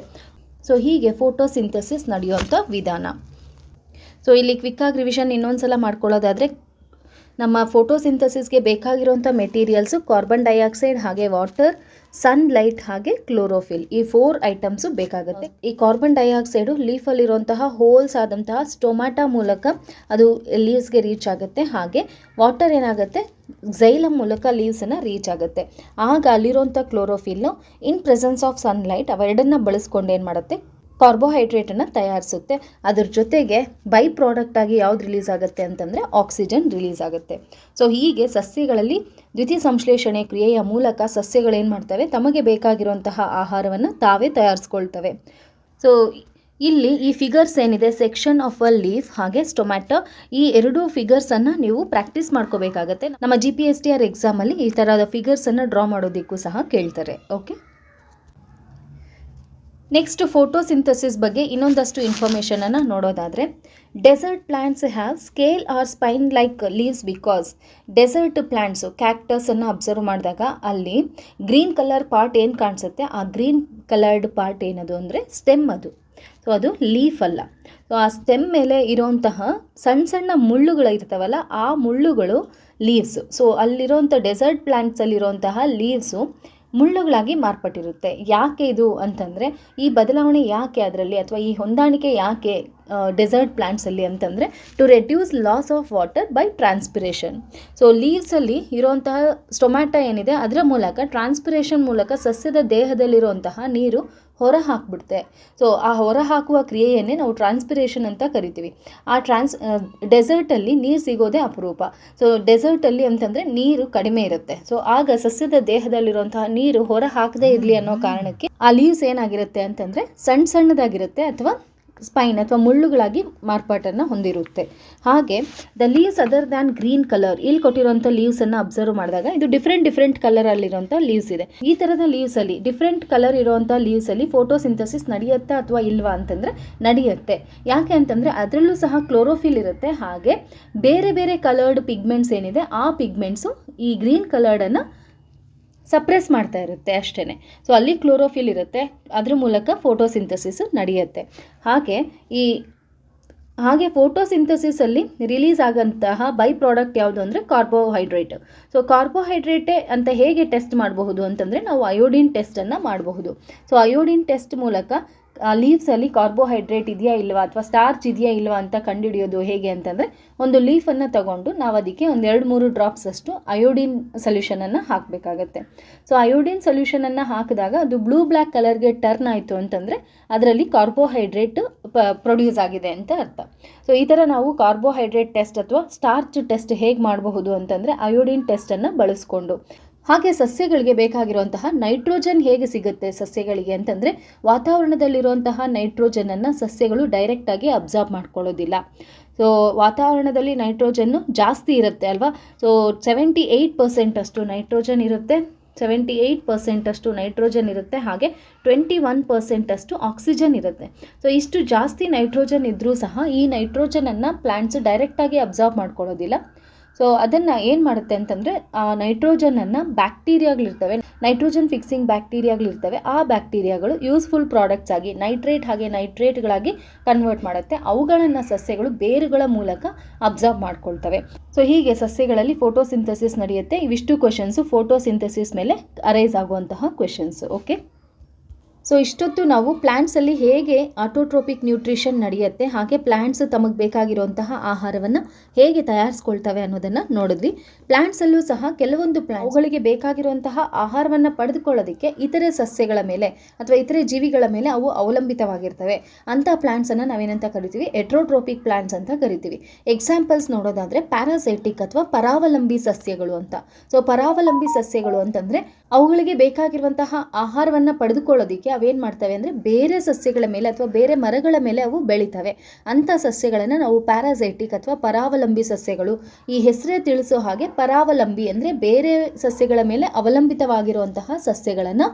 ಸೊ ಹೀಗೆ ಫೋಟೋಸಿಂಥಸಿಸ್ ನಡೆಯುವಂಥ ವಿಧಾನ. ಸೊ ಇಲ್ಲಿ ಕ್ವಿಕ್ಕಾಗಿ ರಿವಿಷನ್ ಇನ್ನೊಂದು ಸಲ ಮಾಡ್ಕೊಳ್ಳೋದಾದರೆ ನಮ್ಮ ಫೋಟೋಸಿಂಥಸಿಸ್ಗೆ ಬೇಕಾಗಿರುವಂಥ ಮೆಟೀರಿಯಲ್ಸು ಕಾರ್ಬನ್ ಡೈಆಕ್ಸೈಡ್ ಹಾಗೆ ವಾಟರ್ ಸನ್ಲೈಟ್ ಹಾಗೆ ಕ್ಲೋರೋಫಿಲ್ ಈ ಫೋರ್ ಐಟಮ್ಸು ಬೇಕಾಗುತ್ತೆ. ಈ ಕಾರ್ಬನ್ ಡೈಆಕ್ಸೈಡು ಲೀಫಲ್ಲಿರುವಂತಹ ಹೋಲ್ಸ್ ಆದಂತಹ ಸ್ಟೊಮ್ಯಾಟಾ ಮೂಲಕ ಅದು ಲೀವ್ಸ್ಗೆ ರೀಚ್ ಆಗುತ್ತೆ. ಹಾಗೆ ವಾಟರ್ ಏನಾಗುತ್ತೆ? ಝೈಲಮ್ ಮೂಲಕ ಲೀವ್ಸನ್ನು ರೀಚ್ ಆಗುತ್ತೆ. ಆಗ ಅಲ್ಲಿರುವಂಥ chlorophyll in presence of sunlight ಅವೆರಡನ್ನ ಬಳಸ್ಕೊಂಡು ಏನು ಮಾಡುತ್ತೆ? ಕಾರ್ಬೋಹೈಡ್ರೇಟನ್ನು ತಯಾರಿಸುತ್ತೆ. ಅದರ ಜೊತೆಗೆ ಬೈ ಪ್ರಾಡಕ್ಟಾಗಿ ಯಾವ್ದು ರಿಲೀಸ್ ಆಗುತ್ತೆ ಅಂತಂದರೆ ಆಕ್ಸಿಜನ್ ರಿಲೀಸ್ ಆಗುತ್ತೆ. ಸೊ ಹೀಗೆ ಸಸ್ಯಗಳಲ್ಲಿ ದ್ವಿತೀಯ ಸಂಶ್ಲೇಷಣೆ ಕ್ರಿಯೆಯ ಮೂಲಕ ಸಸ್ಯಗಳೇನು ಮಾಡ್ತವೆ? ತಮಗೆ ಬೇಕಾಗಿರುವಂತಹ ಆಹಾರವನ್ನು ತಾವೇ ತಯಾರಿಸ್ಕೊಳ್ತವೆ. ಸೊ ಇಲ್ಲಿ ಈ ಫಿಗರ್ಸ್ ಏನಿದೆ? ಸೆಕ್ಷನ್ ಆಫ್ ಅ ಲೀಫ್ ಹಾಗೆ ಸ್ಟೊಮ್ಯಾಟೊ ಈ ಎರಡೂ ಫಿಗರ್ಸನ್ನು ನೀವು ಪ್ರಾಕ್ಟೀಸ್ ಮಾಡ್ಕೋಬೇಕಾಗತ್ತೆ. ನಮ್ಮ G P S T R ಎಕ್ಸಾಮಲ್ಲಿ ಈ ಥರದ ಫಿಗರ್ಸನ್ನು ಡ್ರಾ ಮಾಡೋದಕ್ಕೂ ಸಹ ಕೇಳ್ತಾರೆ. ಓಕೆ ನೆಕ್ಸ್ಟ್ ಫೋಟೋಸಿಂಥಸಿಸ್ ಬಗ್ಗೆ ಇನ್ನೊಂದಷ್ಟು ಇನ್ಫಾರ್ಮೇಷನನ್ನು ನೋಡೋದಾದರೆ desert plants have scale or spine like leaves because desert plants ಕ್ಯಾಕ್ಟಸನ್ನು observe ಮಾಡಿದಾಗ ಅಲ್ಲಿ ಗ್ರೀನ್ ಕಲರ್ ಪಾರ್ಟ್ ಏನು ಕಾಣಿಸುತ್ತೆ? ಆ ಗ್ರೀನ್ ಕಲರ್ಡ್ ಪಾರ್ಟ್ ಏನದು ಅಂದರೆ ಸ್ಟೆಮ್ ಅದು. ಸೊ ಅದು ಲೀಫ್ ಅಲ್ಲ. ಸೊ ಆ ಸ್ಟೆಮ್ ಮೇಲೆ ಇರೋಂತಹ ಸಣ್ಣ ಸಣ್ಣ ಮುಳ್ಳುಗಳು ಇರ್ತಾವಲ್ಲ, ಆ ಮುಳ್ಳುಗಳು ಲೀವ್ಸು ಸೊ ಅಲ್ಲಿರೋಂಥ ಡೆಸರ್ಟ್ ಪ್ಲ್ಯಾಂಟ್ಸಲ್ಲಿರೋಂತಹ ಲೀವ್ಸು ಮುಳ್ಳುಗಳಾಗಿ ಮಾರ್ಪಟ್ಟಿರುತ್ತೆ. ಯಾಕೆ ಇದು ಅಂತಂದರೆ, ಈ ಬದಲಾವಣೆ ಯಾಕೆ ಅದರಲ್ಲಿ ಅಥವಾ ಈ ಹೊಂದಾಣಿಕೆ ಯಾಕೆ ಡೆಸರ್ಟ್ ಪ್ಲ್ಯಾಂಟ್ಸಲ್ಲಿ ಅಂತಂದರೆ to reduce loss of water by transpiration so ಲೀವ್ಸಲ್ಲಿ ಇರುವಂತಹ ಸ್ಟೊಮ್ಯಾಟ ಏನಿದೆ, ಅದರ ಮೂಲಕ ಟ್ರಾನ್ಸ್ಪಿರೇಷನ್ ಮೂಲಕ ಸಸ್ಯದ ದೇಹದಲ್ಲಿರುವಂತಹ ನೀರು ಹೊರ ಹಾಕ್ಬಿಡುತ್ತೆ ಸೊ ಆ ಹೊರ ಹಾಕುವ ಕ್ರಿಯೆಯನ್ನೇ ನಾವು ಟ್ರಾನ್ಸ್ಪಿರೇಷನ್ ಅಂತ ಕರಿತೀವಿ. ಆ ಟ್ರಾನ್ಸ್ ಡೆಸರ್ಟಲ್ಲಿ ನೀರು ಸಿಗೋದೇ ಅಪರೂಪ. ಸೊ ಡೆಸರ್ಟಲ್ಲಿ ಅಂತಂದರೆ ನೀರು ಕಡಿಮೆ ಇರುತ್ತೆ. ಸೊ ಆಗ ಸಸ್ಯದ ದೇಹದಲ್ಲಿರುವಂತಹ ನೀರು ಹೊರ ಹಾಕದೇ ಇರಲಿ ಅನ್ನೋ ಕಾರಣಕ್ಕೆ ಆ ಲೀವ್ಸ್ ಏನಾಗಿರುತ್ತೆ ಅಂತಂದರೆ ಸಣ್ಣ ಸಣ್ಣದಾಗಿರುತ್ತೆ ಅಥವಾ ಸ್ಪೈನ್ ಅಥವಾ ಮುಳ್ಳುಗಳಾಗಿ ಮಾರ್ಪಾಟನ್ನು ಹೊಂದಿರುತ್ತೆ. ಹಾಗೆ the leaves other than green colour ಇಲ್ಲಿ ಕೊಟ್ಟಿರುವಂಥ ಲೀವ್ಸನ್ನು ಅಬ್ಸರ್ವ್ ಮಾಡಿದಾಗ ಇದು ಡಿಫ್ರೆಂಟ್ ಡಿಫ್ರೆಂಟ್ ಕಲರಲ್ಲಿರುವಂಥ ಲೀವ್ಸ್ ಇದೆ. ಈ ಥರದ ಲೀವ್ಸಲ್ಲಿ ಡಿಫ್ರೆಂಟ್ ಕಲರ್ ಇರುವಂಥ ಲೀವ್ಸಲ್ಲಿ ಫೋಟೋಸಿಂಥಸಿಸ್ ನಡೆಯುತ್ತಾ ಅಥವಾ ಇಲ್ವಾ ಅಂತಂದರೆ ನಡೆಯುತ್ತೆ. ಯಾಕೆ ಅಂತಂದರೆ ಅದರಲ್ಲೂ ಸಹ ಕ್ಲೋರೋಫಿಲ್ ಇರುತ್ತೆ. ಹಾಗೆ, ಬೇರೆ ಬೇರೆ ಕಲರ್ಡ್ ಪಿಗ್ಮೆಂಟ್ಸ್ ಏನಿದೆ, ಆ ಪಿಗ್ಮೆಂಟ್ಸು ಈ ಗ್ರೀನ್ ಕಲರ್ಡನ್ನು ಸಪ್ರೆಸ್ ಮಾಡ್ತಾ ಇರುತ್ತೆ ಅಷ್ಟೇ ಸೊ ಅಲ್ಲಿ ಕ್ಲೋರೋಫಿಲ್ ಇರುತ್ತೆ. ಅದ್ರ ಮೂಲಕ ಫೋಟೋಸಿಂಥಸಿಸ್ ನಡೆಯುತ್ತೆ. ಹಾಗೆ ಈ, ಹಾಗೆ ಫೋಟೋಸಿಂಥಸಿಸಲ್ಲಿ ರಿಲೀಸ್ ಆಗೋಂತಹ ಬೈ ಪ್ರಾಡಕ್ಟ್ ಯಾವುದು ಅಂದರೆ ಕಾರ್ಬೋಹೈಡ್ರೇಟ್ ಸೊ ಕಾರ್ಬೋಹೈಡ್ರೇಟೇ ಅಂತ ಹೇಗೆ ಟೆಸ್ಟ್ ಮಾಡಬಹುದು ಅಂತಂದರೆ ನಾವು ಅಯೋಡಿನ್ ಟೆಸ್ಟನ್ನು ಮಾಡಬಹುದು. ಸೊ ಅಯೋಡಿನ್ ಟೆಸ್ಟ್ ಮೂಲಕ ಲೀವ್ಸಲ್ಲಿ ಕಾರ್ಬೋಹೈಡ್ರೇಟ್ ಇದೆಯಾ ಇಲ್ವಾ ಅಥವಾ ಸ್ಟಾರ್ಚ್ ಇದೆಯಾ ಇಲ್ವಾ ಅಂತ ಕಂಡುಹಿಡಿಯೋದು ಹೇಗೆ ಅಂತಂದರೆ ಒಂದು ಲೀಫನ್ನು ತಗೊಂಡು ನಾವು ಅದಕ್ಕೆ ಒಂದು ಎರಡು ಮೂರು ಡ್ರಾಪ್ಸ್ ಅಷ್ಟು ಅಯೋಡಿನ್ ಸೊಲ್ಯೂಷನನ್ನು ಹಾಕಬೇಕಾಗತ್ತೆ. ಸೊ ಅಯೋಡಿನ್ ಸೊಲ್ಯೂಷನನ್ನು ಹಾಕಿದಾಗ ಅದು ಬ್ಲೂ ಬ್ಲ್ಯಾಕ್ ಕಲರ್ಗೆ ಟರ್ನ್ ಆಯಿತು ಅಂತಂದರೆ ಅದರಲ್ಲಿ ಕಾರ್ಬೋಹೈಡ್ರೇಟ್ ಪ್ರೊಡ್ಯೂಸ್ ಆಗಿದೆ ಅಂತ ಅರ್ಥ. ಸೊ ಈ ಥರ ನಾವು ಕಾರ್ಬೋಹೈಡ್ರೇಟ್ ಟೆಸ್ಟ್ ಅಥವಾ ಸ್ಟಾರ್ಚ್ ಟೆಸ್ಟ್ ಹೇಗೆ ಮಾಡಬಹುದು ಅಂತಂದರೆ ಅಯೋಡಿನ್ ಟೆಸ್ಟನ್ನು ಬಳಸ್ಕೊಂಡು. ಹಾಗೆ ಸಸ್ಯಗಳಿಗೆ ಬೇಕಾಗಿರುವಂತಹ ನೈಟ್ರೋಜನ್ ಹೇಗೆ ಸಿಗುತ್ತೆ ಸಸ್ಯಗಳಿಗೆ ಅಂತಂದರೆ ವಾತಾವರಣದಲ್ಲಿರುವಂತಹ ನೈಟ್ರೋಜನನ್ನು ಸಸ್ಯಗಳು ಡೈರೆಕ್ಟಾಗಿ ಅಬ್ಸಾರ್ಬ್ ಮಾಡ್ಕೊಳ್ಳೋದಿಲ್ಲ. ಸೊ ವಾತಾವರಣದಲ್ಲಿ ನೈಟ್ರೋಜನ್ನು ಜಾಸ್ತಿ ಇರುತ್ತೆ ಅಲ್ವಾ? ಸೊ ಸೆವೆಂಟಿ ಏಯ್ಟ್ ಪರ್ಸೆಂಟ್ ಅಷ್ಟು ನೈಟ್ರೋಜನ್ ಇರುತ್ತೆ. ಸೆವೆಂಟಿ ಏಯ್ಟ್ ಪರ್ಸೆಂಟ್ ಅಷ್ಟು ನೈಟ್ರೋಜನ್ ಇರುತ್ತೆ. ಹಾಗೆ ಟ್ವೆಂಟಿ ಒನ್ ಪರ್ಸೆಂಟ್ ಅಷ್ಟು ಆಕ್ಸಿಜನ್ ಇರುತ್ತೆ. ಸೊ ಇಷ್ಟು ಜಾಸ್ತಿ ನೈಟ್ರೋಜನ್ ಇದ್ದರೂ ಸಹ ಈ ನೈಟ್ರೋಜನನ್ನು ಪ್ಲ್ಯಾಂಟ್ಸ್ ಡೈರೆಕ್ಟಾಗಿ ಅಬ್ಸಾರ್ಬ್ ಮಾಡ್ಕೊಳ್ಳೋದಿಲ್ಲ. ಸೊ ಅದನ್ನು ಏನು ಮಾಡುತ್ತೆ ಅಂತಂದರೆ, ಆ ನೈಟ್ರೋಜನನ್ನು ಬ್ಯಾಕ್ಟೀರಿಯಾಗಳಿರ್ತವೆ ನೈಟ್ರೋಜನ್ ಫಿಕ್ಸಿಂಗ್ ಬ್ಯಾಕ್ಟೀರಿಯಾಗಳಿರ್ತವೆ ಆ ಬ್ಯಾಕ್ಟೀರಿಯಾಗಳು ಯೂಸ್ಫುಲ್ ಪ್ರಾಡಕ್ಟ್ಸ್ ಆಗಿ ನೈಟ್ರೇಟ್ ಹಾಗೆ ನೈಟ್ರೇಟ್ಗಳಾಗಿ ಕನ್ವರ್ಟ್ ಮಾಡುತ್ತೆ. ಅವುಗಳನ್ನು ಸಸ್ಯಗಳು ಬೇರುಗಳ ಮೂಲಕ ಅಬ್ಸರ್ವ್ ಮಾಡ್ಕೊಳ್ತವೆ. ಸೊ ಹೀಗೆ ಸಸ್ಯಗಳಲ್ಲಿ ಫೋಟೋಸಿಂಥಸಿಸ್ ನಡೆಯುತ್ತೆ. ಇವಿಷ್ಟು ಕ್ವೆಶನ್ಸು ಫೋಟೋಸಿಂಥಸಿಸ್ ಮೇಲೆ ಅರೈಸ್ ಆಗುವಂತಹ ಕ್ವೆಶನ್ಸು ಓಕೆ ಸೊ ಇಷ್ಟೊತ್ತು ನಾವು ಪ್ಲ್ಯಾಂಟ್ಸಲ್ಲಿ ಹೇಗೆ ಆಟೋಟ್ರೋಪಿಕ್ ನ್ಯೂಟ್ರಿಷನ್ ನಡೆಯುತ್ತೆ, ಹಾಗೆ ಪ್ಲ್ಯಾಂಟ್ಸ್ ತಮಗೆ ಬೇಕಾಗಿರುವಂತಹ ಆಹಾರವನ್ನು ಹೇಗೆ ತಯಾರಿಸ್ಕೊಳ್ತವೆ ಅನ್ನೋದನ್ನು ನೋಡಿದ್ವಿ. ಪ್ಲ್ಯಾಂಟ್ಸಲ್ಲೂ ಸಹ ಕೆಲವೊಂದು ಅವುಗಳಿಗೆ ಬೇಕಾಗಿರುವಂತಹ ಆಹಾರವನ್ನು ಪಡೆದುಕೊಳ್ಳೋದಕ್ಕೆ ಇತರೆ ಸಸ್ಯಗಳ ಮೇಲೆ ಅಥವಾ ಇತರೆ ಜೀವಿಗಳ ಮೇಲೆ ಅವು ಅವಲಂಬಿತವಾಗಿರ್ತವೆ. ಅಂಥ ಪ್ಲ್ಯಾಂಟ್ಸನ್ನು ನಾವೇನಂತ ಕರಿತೀವಿ? ಎಟ್ರೋಟ್ರೋಪಿಕ್ ಪ್ಲ್ಯಾಂಟ್ಸ್ ಅಂತ ಕರಿತೀವಿ. ಎಕ್ಸಾಂಪಲ್ಸ್ ನೋಡೋದಾದರೆ ಪ್ಯಾರಾಸೈಟಿಕ್ ಅಥವಾ ಪರಾವಲಂಬಿ ಸಸ್ಯಗಳು ಅಂತ. ಸೊ ಪರಾವಲಂಬಿ ಸಸ್ಯಗಳು ಅಂತಂದರೆ ಅವುಗಳಿಗೆ ಬೇಕಾಗಿರುವಂತಹ ಆಹಾರವನ್ನು ಪಡೆದುಕೊಳ್ಳೋದಕ್ಕೆ ಅವೇನು ಮಾಡ್ತವೆ ಅಂದರೆ ಬೇರೆ ಸಸ್ಯಗಳ ಮೇಲೆ ಅಥವಾ ಬೇರೆ ಮರಗಳ ಮೇಲೆ ಅವು ಬೆಳಿತವೆ. ಅಂಥ ಸಸ್ಯಗಳನ್ನು ನಾವು ಪ್ಯಾರಾಸೈಟಿಕ್ ಅಥವಾ ಪರಾವಲಂಬಿ ಸಸ್ಯಗಳು, ಈ ಹೆಸರೇ ತಿಳಿಸೋ ಹಾಗೆ ಪರಾವಲಂಬಿ ಅಂದರೆ ಬೇರೆ ಸಸ್ಯಗಳ ಮೇಲೆ ಅವಲಂಬಿತವಾಗಿರುವಂತಹ ಸಸ್ಯಗಳನ್ನು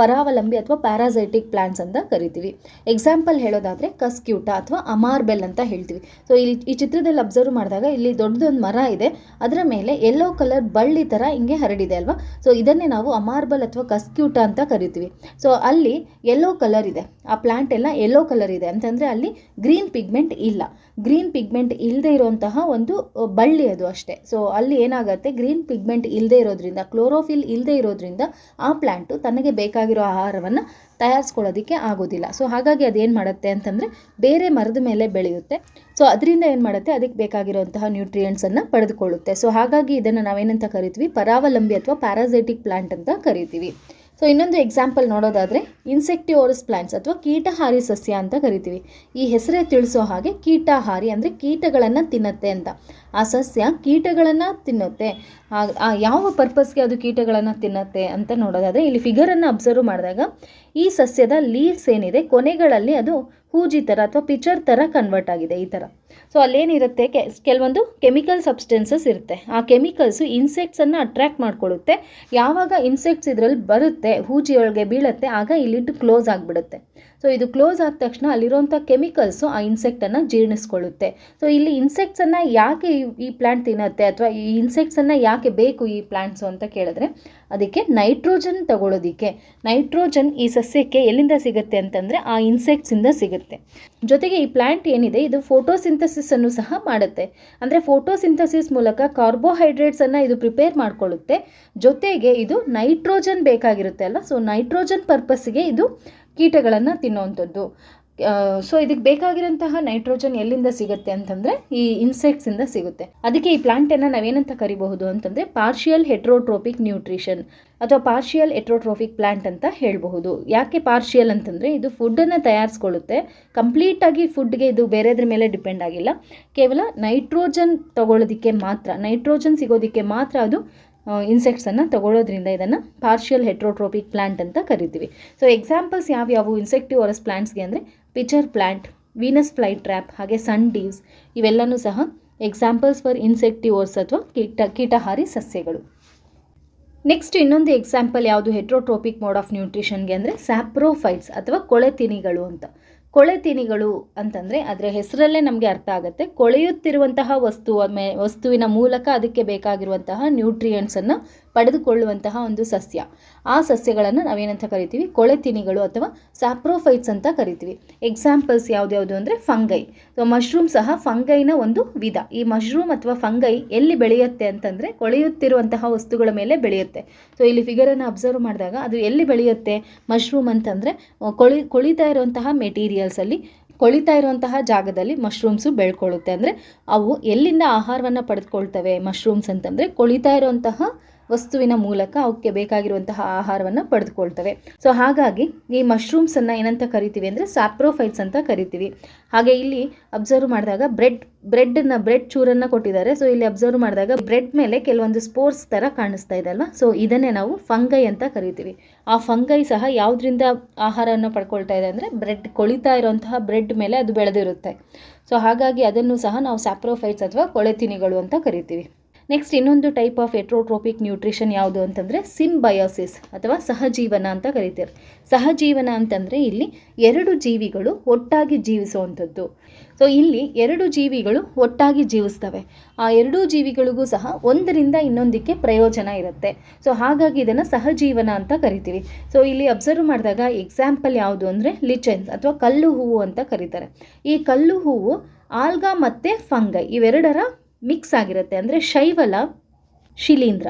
ಪರಾವಲಂಬಿ ಅಥವಾ ಪ್ಯಾರಾಸೈಟಿಕ್ ಪ್ಲಾಂಟ್ಸ್ ಅಂತ ಕರಿತೀವಿ. ಎಕ್ಸಾಂಪಲ್ ಹೇಳೋದಾದರೆ ಕಸ್ಕ್ಯೂಟ ಅಥವಾ ಅಮಾರ್ಬೆಲ್ ಅಂತ ಹೇಳ್ತೀವಿ. ಸೊ ಇಲ್ಲಿ ಈ ಚಿತ್ರದಲ್ಲಿ ಅಬ್ಸರ್ವ್ ಮಾಡಿದಾಗ ಇಲ್ಲಿ ದೊಡ್ಡದೊಂದು ಮರ ಇದೆ. ಅದರ ಮೇಲೆ ಯೆಲ್ಲೋ ಕಲರ್ ಬಳ್ಳಿ ಥರ ಹಿಂಗೆ ಹರಡಿದೆ ಅಲ್ವಾ? ಸೊ ಇದನ್ನೇ ನಾವು ಅಮಾರ್ಬಲ್ ಅಥವಾ ಕಸ್ಕ್ಯೂಟ ಅಂತ ಕರಿತೀವಿ. ಸೊ ಅಲ್ಲಿ ಯೆಲ್ಲೋ ಕಲರ್ ಇದೆ. ಆ ಪ್ಲಾಂಟ್ ಎಲ್ಲ ಯೆಲ್ಲೋ ಕಲರ್ ಇದೆ. ಅಂತಂದರೆ ಅಲ್ಲಿ ಗ್ರೀನ್ ಪಿಗ್ಮೆಂಟ್ ಇಲ್ಲ. ಗ್ರೀನ್ ಪಿಗ್ಮೆಂಟ್ ಇಲ್ಲದೆ ಇರುವಂತಹ ಒಂದು ಬಳ್ಳಿ ಅದು ಅಷ್ಟೇ. ಸೊ ಅಲ್ಲಿ ಏನಾಗುತ್ತೆ? ಗ್ರೀನ್ ಪಿಗ್ಮೆಂಟ್ ಇಲ್ಲದೆ ಇರೋದ್ರಿಂದ ಕ್ಲೋರೋಫಿಲ್ ಇಲ್ಲದೆ ಇರೋದ್ರಿಂದ ಆ ಪ್ಲ್ಯಾಂಟು ತನಗೆ ಬೇಕಾಗಿರೋ ಆಹಾರವನ್ನು ತಯಾರಿಸ್ಕೊಳ್ಳೋದಕ್ಕೆ ಆಗೋದಿಲ್ಲ. ಸೊ ಹಾಗಾಗಿ ಅದೇನು ಮಾಡುತ್ತೆ ಅಂತಂದರೆ ಬೇರೆ ಮರದ ಮೇಲೆ ಬೆಳೆಯುತ್ತೆ. ಸೊ ಅದರಿಂದ ಏನು ಮಾಡುತ್ತೆ? ಅದಕ್ಕೆ ಬೇಕಾಗಿರುವಂತಹ ನ್ಯೂಟ್ರಿಯೆಂಟ್ಸನ್ನು ಪಡೆದುಕೊಳ್ಳುತ್ತೆ. ಸೊ ಹಾಗಾಗಿ ಇದನ್ನು ನಾವೇನಂತ ಕರಿತೀವಿ? ಪರಾವಲಂಬಿ ಅಥವಾ ಪ್ಯಾರಾಸೈಟಿಕ್ ಪ್ಲಾಂಟ್ ಅಂತ ಕರಿತೀವಿ. ಸೊ ಇನ್ನೊಂದು ಎಕ್ಸಾಂಪಲ್ ನೋಡೋದಾದರೆ ಇನ್ಸೆಕ್ಟಿವೋರಸ್ ಪ್ಲಾಂಟ್ಸ್ ಅಥವಾ ಕೀಟಹಾರಿ ಸಸ್ಯ ಅಂತ ಕರಿತೀವಿ. ಈ ಹೆಸರೇ ತಿಳಿಸೋ ಹಾಗೆ ಕೀಟಹಾರಿ ಅಂದರೆ ಕೀಟಗಳನ್ನು ತಿನ್ನತ್ತೆ ಅಂತ. ಆ ಸಸ್ಯ ಕೀಟಗಳನ್ನು ತಿನ್ನುತ್ತೆ. ಯಾವ ಪರ್ಪಸ್ಗೆ ಅದು ಕೀಟಗಳನ್ನು ತಿನ್ನತ್ತೆ ಅಂತ ನೋಡೋದಾದರೆ ಇಲ್ಲಿ ಫಿಗರನ್ನು ಅಬ್ಸರ್ವ್ ಮಾಡಿದಾಗ ಈ ಸಸ್ಯದ ಲೀವ್ಸ್ ಏನಿದೆ ಕೊನೆಗಳಲ್ಲಿ ಅದು ಹೂಜಿ ಥರ ಅಥವಾ ಪಿಚರ್ ಥರ ಕನ್ವರ್ಟ್ ಆಗಿದೆ ಈ ಥರ. ಸೊ ಅಲ್ಲೇನಿರುತ್ತೆ ಕೆ, ಕೆಲವೊಂದು ಕೆಮಿಕಲ್ ಸಬ್ಸ್ಟೆನ್ಸಸ್ ಇರುತ್ತೆ. ಆ ಕೆಮಿಕಲ್ಸು ಇನ್ಸೆಕ್ಟ್ಸನ್ನು ಅಟ್ರ್ಯಾಕ್ಟ್ ಮಾಡ್ಕೊಳ್ಳುತ್ತೆ. ಯಾವಾಗ ಇನ್ಸೆಕ್ಟ್ಸ್ ಇದರಲ್ಲಿ ಬರುತ್ತೆ, ಹೂಜಿಯೊಳಗೆ ಬೀಳುತ್ತೆ, ಆಗ ಇಲ್ಲಿಟ್ಟು ಕ್ಲೋಸ್ ಆಗಿಬಿಡುತ್ತೆ. ಸೊ ಇದು ಕ್ಲೋಸ್ ಆದ ತಕ್ಷಣ ಅಲ್ಲಿರುವಂಥ ಕೆಮಿಕಲ್ಸು ಆ ಇನ್ಸೆಕ್ಟನ್ನು ಜೀರ್ಣಿಸ್ಕೊಳ್ಳುತ್ತೆ. ಸೊ ಇಲ್ಲಿ ಇನ್ಸೆಕ್ಟ್ಸನ್ನು ಯಾಕೆ ಈ- ಪ್ಲ್ಯಾಂಟ್ ತಿನ್ನುತ್ತೆ ಅಥವಾ ಈ ಇನ್ಸೆಕ್ಟ್ಸನ್ನು ಯಾಕೆ ಬೇಕು ಈ ಪ್ಲ್ಯಾಂಟ್ಸು ಅಂತ ಕೇಳಿದ್ರೆ, ಅದಕ್ಕೆ ನೈಟ್ರೋಜನ್ ತಗೊಳ್ಳೋದಕ್ಕೆ. ನೈಟ್ರೋಜನ್ ಈ ಸಸ್ಯಕ್ಕೆ ಎಲ್ಲಿಂದ ಸಿಗುತ್ತೆ ಅಂತಂದರೆ ಆ ಇನ್ಸೆಕ್ಟ್ಸಿಂದ ಸಿಗುತ್ತೆ. ಜೊತೆಗೆ ಈ ಪ್ಲ್ಯಾಂಟ್ ಏನಿದೆ, ಇದು ಫೋಟೋಸಿಂಥಸಿಸ್ ಅನ್ನು ಸಹ ಮಾಡುತ್ತೆ. ಅಂದರೆ ಫೋಟೋಸಿಂಥಸಿಸ್ ಮೂಲಕ ಕಾರ್ಬೋಹೈಡ್ರೇಟ್ಸನ್ನು ಇದು ಪ್ರಿಪೇರ್ ಮಾಡಿಕೊಳ್ಳುತ್ತೆ. ಜೊತೆಗೆ ಇದು ನೈಟ್ರೋಜನ್ ಬೇಕಾಗಿರುತ್ತೆ ಅಲ್ಲ? ಸೊ ನೈಟ್ರೋಜನ್ ಪರ್ಪಸ್ಗೆ ಇದು ಕೀಟಗಳನ್ನು ತಿನ್ನುವಂಥದ್ದು. ಸೊ ಇದಕ್ಕೆ ಬೇಕಾಗಿರೋಂತಹ ನೈಟ್ರೋಜನ್ ಎಲ್ಲಿಂದ ಸಿಗುತ್ತೆ ಅಂತಂದರೆ ಈ ಇನ್ಸೆಕ್ಟ್ಸಿಂದ ಸಿಗುತ್ತೆ. ಅದಕ್ಕೆ ಈ ಪ್ಲಾಂಟನ್ನು ನಾವೇನಂತ ಕರಿಬಹುದು ಅಂತಂದರೆ ಪಾರ್ಷಿಯಲ್ ಹೆಟ್ರೋಟ್ರೋಪಿಕ್ ನ್ಯೂಟ್ರಿಷನ್ ಅಥವಾ ಪಾರ್ಷಿಯಲ್ ಎಟ್ರೋಟ್ರೋಫಿಕ್ ಪ್ಲಾಂಟ್ ಅಂತ ಹೇಳಬಹುದು. ಯಾಕೆ ಪಾರ್ಷಿಯಲ್ ಅಂತಂದರೆ ಇದು ಫುಡ್ಡನ್ನು ತಯಾರಿಸ್ಕೊಳ್ಳುತ್ತೆ. ಕಂಪ್ಲೀಟಾಗಿ ಫುಡ್ಗೆ ಇದು ಬೇರೆದ್ರ ಮೇಲೆ ಡಿಪೆಂಡ್ ಆಗಿಲ್ಲ. ಕೇವಲ ನೈಟ್ರೋಜನ್ ತಗೊಳ್ಳೋದಕ್ಕೆ ಮಾತ್ರ ನೈಟ್ರೋಜನ್ ಸಿಗೋದಕ್ಕೆ ಮಾತ್ರ ಅದು ಇನ್ಸೆಕ್ಟ್ಸನ್ನು ತಗೊಳ್ಳೋದ್ರಿಂದ ಇದನ್ನು ಪಾರ್ಷಿಯಲ್ ಹೆಟ್ರೋಟ್ರೋಪಿಕ್ ಪ್ಲಾಂಟ್ ಅಂತ ಕರಿತೀವಿ. ಸೊ ಎಕ್ಸಾಂಪಲ್ಸ್ ಯಾವ್ಯಾವು ಇನ್ಸೆಕ್ಟಿವರಸ್ ಪ್ಲಾಂಟ್ಸ್ಗೆ ಅಂದರೆ pitcher plant Venus fly trap ಹಾಗೆ ಸನ್ ಡೀವ್ಸ್ ಇವೆಲ್ಲನೂ ಸಹ ಎಕ್ಸಾಂಪಲ್ಸ್ ಫಾರ್ ಇನ್ಸೆಕ್ಟಿವರ್ಸ್ ಅಥವಾ ಕೀಟ, ಕೀಟಹಾರಿ ಸಸ್ಯಗಳು. ನೆಕ್ಸ್ಟ್ ಇನ್ನೊಂದು ಎಕ್ಸಾಂಪಲ್ ಯಾವುದು ಹೆಟ್ರೋಟ್ರೋಪಿಕ್ ಮೋಡ್ ಆಫ್ ನ್ಯೂಟ್ರಿಷನ್ಗೆ ಅಂದರೆ ಸ್ಯಾಪ್ರೋಫೈಟ್ಸ್ ಅಥವಾ ಕೊಳೆತಿನಿಗಳು ಅಂತ. ಕೊಳೆತಿನಿಗಳು ಅಂತಂದರೆ ಅದರ ಹೆಸರಲ್ಲೇ ನಮಗೆ ಅರ್ಥ ಆಗುತ್ತೆ. ಕೊಳೆಯುತ್ತಿರುವಂತಹ ವಸ್ತು ಮೇ ವಸ್ತುವಿನ ಮೂಲಕ ಅದಕ್ಕೆ ಬೇಕಾಗಿರುವಂತಹ ನ್ಯೂಟ್ರಿಯೆಂಟ್ಸನ್ನು ಪಡೆದುಕೊಳ್ಳುವಂತಹ ಒಂದು ಸಸ್ಯ. ಆ ಸಸ್ಯಗಳನ್ನು ನಾವೇನಂತ ಕರಿತೀವಿ? ಕೊಳೆತಿನಿಗಳು ಅಥವಾ ಸ್ಯಾಪ್ರೋಫೈಟ್ಸ್ ಅಂತ ಕರಿತೀವಿ. ಎಕ್ಸಾಂಪಲ್ಸ್ ಯಾವುದ್ಯಾವುದು ಅಂದರೆ ಫಂಗೈ. ಸೊ ಮಶ್ರೂಮ್ ಸಹ ಫಂಗೈನ ಒಂದು ವಿಧ. ಈ ಮಶ್ರೂಮ್ ಅಥವಾ ಫಂಗೈ ಎಲ್ಲಿ ಬೆಳೆಯುತ್ತೆ ಅಂತಂದರೆ ಕೊಳೆಯುತ್ತಿರುವಂತಹ ವಸ್ತುಗಳ ಮೇಲೆ ಬೆಳೆಯುತ್ತೆ. ಸೊ ಇಲ್ಲಿ ಫಿಗರನ್ನು ಅಬ್ಸರ್ವ್ ಮಾಡಿದಾಗ ಅದು ಎಲ್ಲಿ ಬೆಳೆಯುತ್ತೆ? ಮಶ್ರೂಮ್ ಅಂತಂದರೆ ಕೊಳಿ, ಕೊಳಿತಾ ಇರುವಂತಹ ಮೆಟೀರಿಯಲ್ಸಲ್ಲಿ ಕೊಳಿತಾ ಇರುವಂತಹ ಜಾಗದಲ್ಲಿ ಮಶ್ರೂಮ್ಸು ಬೆಳ್ಕೊಳ್ಳುತ್ತೆ. ಅಂದರೆ ಅವು ಎಲ್ಲಿಂದ ಆಹಾರವನ್ನು ಪಡೆದುಕೊಳ್ತವೆ? ಮಶ್ರೂಮ್ಸ್ ಅಂತಂದರೆ ಕೊಳಿತಾ ಇರುವಂತಹ ವಸ್ತುವಿನ ಮೂಲಕ ಅವಕ್ಕೆ ಬೇಕಾಗಿರುವಂತಹ ಆಹಾರವನ್ನು ಪಡೆದುಕೊಳ್ತವೆ. ಸೊ ಹಾಗಾಗಿ ಈ ಮಶ್ರೂಮ್ಸನ್ನು ಏನಂತ ಕರಿತೀವಿ ಅಂದರೆ ಸ್ಯಾಪ್ರೋಫೈಟ್ಸ್ ಅಂತ ಕರಿತೀವಿ. ಹಾಗೆ ಇಲ್ಲಿ ಅಬ್ಸರ್ವ್ ಮಾಡಿದಾಗ ಬ್ರೆಡ್ ಬ್ರೆಡ್ನ ಬ್ರೆಡ್ ಚೂರನ್ನು ಕೊಟ್ಟಿದ್ದಾರೆ. ಸೊ ಇಲ್ಲಿ ಅಬ್ಸರ್ವ್ ಮಾಡಿದಾಗ ಬ್ರೆಡ್ ಮೇಲೆ ಕೆಲವೊಂದು ಸ್ಪೋರ್ಸ್ ಥರ ಕಾಣಿಸ್ತಾ ಇದೆ ಅಲ್ವಾ? ಸೊ ಇದನ್ನೇ ನಾವು ಫಂಗೈ ಅಂತ ಕರಿತೀವಿ. ಆ ಫಂಗೈ ಸಹ ಯಾವುದರಿಂದ ಆಹಾರವನ್ನು ಪಡ್ಕೊಳ್ತಾ ಇದೆ ಅಂದರೆ ಬ್ರೆಡ್ ಕೊಳಿತಾ ಇರುವಂತಹ ಬ್ರೆಡ್ ಮೇಲೆ ಅದು ಬೆಳೆದಿರುತ್ತೆ. ಸೊ ಹಾಗಾಗಿ ಅದನ್ನು ಸಹ ನಾವು ಸ್ಯಾಪ್ರೋಫೈಟ್ಸ್ ಅಥವಾ ಕೊಳೆತಿನಿಗಳು ಅಂತ ಕರಿತೀವಿ. ನೆಕ್ಸ್ಟ್ ಇನ್ನೊಂದು ಟೈಪ್ ಆಫ್ ಎಟ್ರೋಟ್ರೋಪಿಕ್ ನ್ಯೂಟ್ರಿಷನ್ ಯಾವುದು ಅಂತಂದರೆ ಸಿಂಬಯೋಸಿಸ್ ಅಥವಾ ಸಹಜೀವನ ಅಂತ ಕರೀತಾರೆ. ಸಹಜೀವನ ಅಂತಂದರೆ ಇಲ್ಲಿ ಎರಡು ಜೀವಿಗಳು ಒಟ್ಟಾಗಿ ಜೀವಿಸುವಂಥದ್ದು. ಸೊ ಇಲ್ಲಿ ಎರಡು ಜೀವಿಗಳು ಒಟ್ಟಾಗಿ ಜೀವಿಸ್ತವೆ. ಆ ಎರಡೂ ಜೀವಿಗಳಿಗೂ ಸಹ ಒಂದರಿಂದ ಇನ್ನೊಂದಕ್ಕೆ ಪ್ರಯೋಜನ ಇರುತ್ತೆ. ಸೊ ಹಾಗಾಗಿ ಇದನ್ನು ಸಹಜೀವನ ಅಂತ ಕರಿತೀವಿ. ಸೊ ಇಲ್ಲಿ ಅಬ್ಸರ್ವ್ ಮಾಡಿದಾಗ ಎಕ್ಸಾಂಪಲ್ ಯಾವುದು ಅಂದರೆ ಲಿಚೆನ್ಸ್ ಅಥವಾ ಕಲ್ಲು ಹೂವು ಅಂತ ಕರೀತಾರೆ. ಈ ಕಲ್ಲು ಹೂವು ಆಲ್ಗಾ ಮತ್ತು ಫಂಗೈ ಇವೆರಡರ ಮಿಕ್ಸ್ ಆಗಿರುತ್ತೆ ಅಂದರೆ ಶೈವಲ, ಶಿಲೀಂಧ್ರ.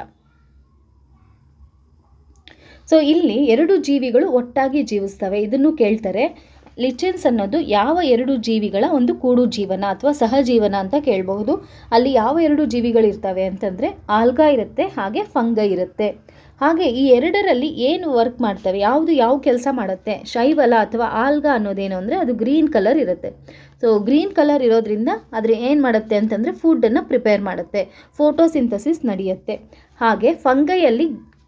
ಸೊ ಇಲ್ಲಿ ಎರಡು ಜೀವಿಗಳು ಒಟ್ಟಾಗಿ ಜೀವಿಸ್ತವೆ. ಇದನ್ನು ಕೇಳ್ತಾರೆ, ಲಿಚೆನ್ಸ್ ಅನ್ನೋದು ಯಾವ ಎರಡು ಜೀವಿಗಳ ಒಂದು ಕೂಡು ಜೀವನ ಅಥವಾ ಸಹಜೀವನ ಅಂತ ಕೇಳಬಹುದು. ಅಲ್ಲಿ ಯಾವ ಎರಡು ಜೀವಿಗಳಿರ್ತವೆ ಅಂತಂದರೆ ಆಲ್ಗಾ ಇರುತ್ತೆ, ಹಾಗೆ ಫಂಗ ಇರುತ್ತೆ. ಹಾಗೆ ಈ ಎರಡರಲ್ಲಿ ಏನು ವರ್ಕ್ ಮಾಡ್ತವೆ, ಯಾವುದು ಯಾವ ಕೆಲಸ ಮಾಡುತ್ತೆ, ಶೈವಲ ಅಥವಾ ಆಲ್ಗಾ ಅನ್ನೋದೇನು ಅಂದರೆ ಅದು ಗ್ರೀನ್ ಕಲರ್ ಇರುತ್ತೆ. ಸೊ ಗ್ರೀನ್ ಕಲರ್ ಇರೋದ್ರಿಂದ ಆದರೆ ಏನು ಮಾಡುತ್ತೆ ಅಂತಂದರೆ ಫುಡ್ಡನ್ನು ಪ್ರಿಪೇರ್ ಮಾಡುತ್ತೆ ಫೋಟೋಸಿಂಥಸಿಸ್ ನಡೆಯುತ್ತೆ. ಹಾಗೆ ಫಂಗೈಯಲ್ಲಿ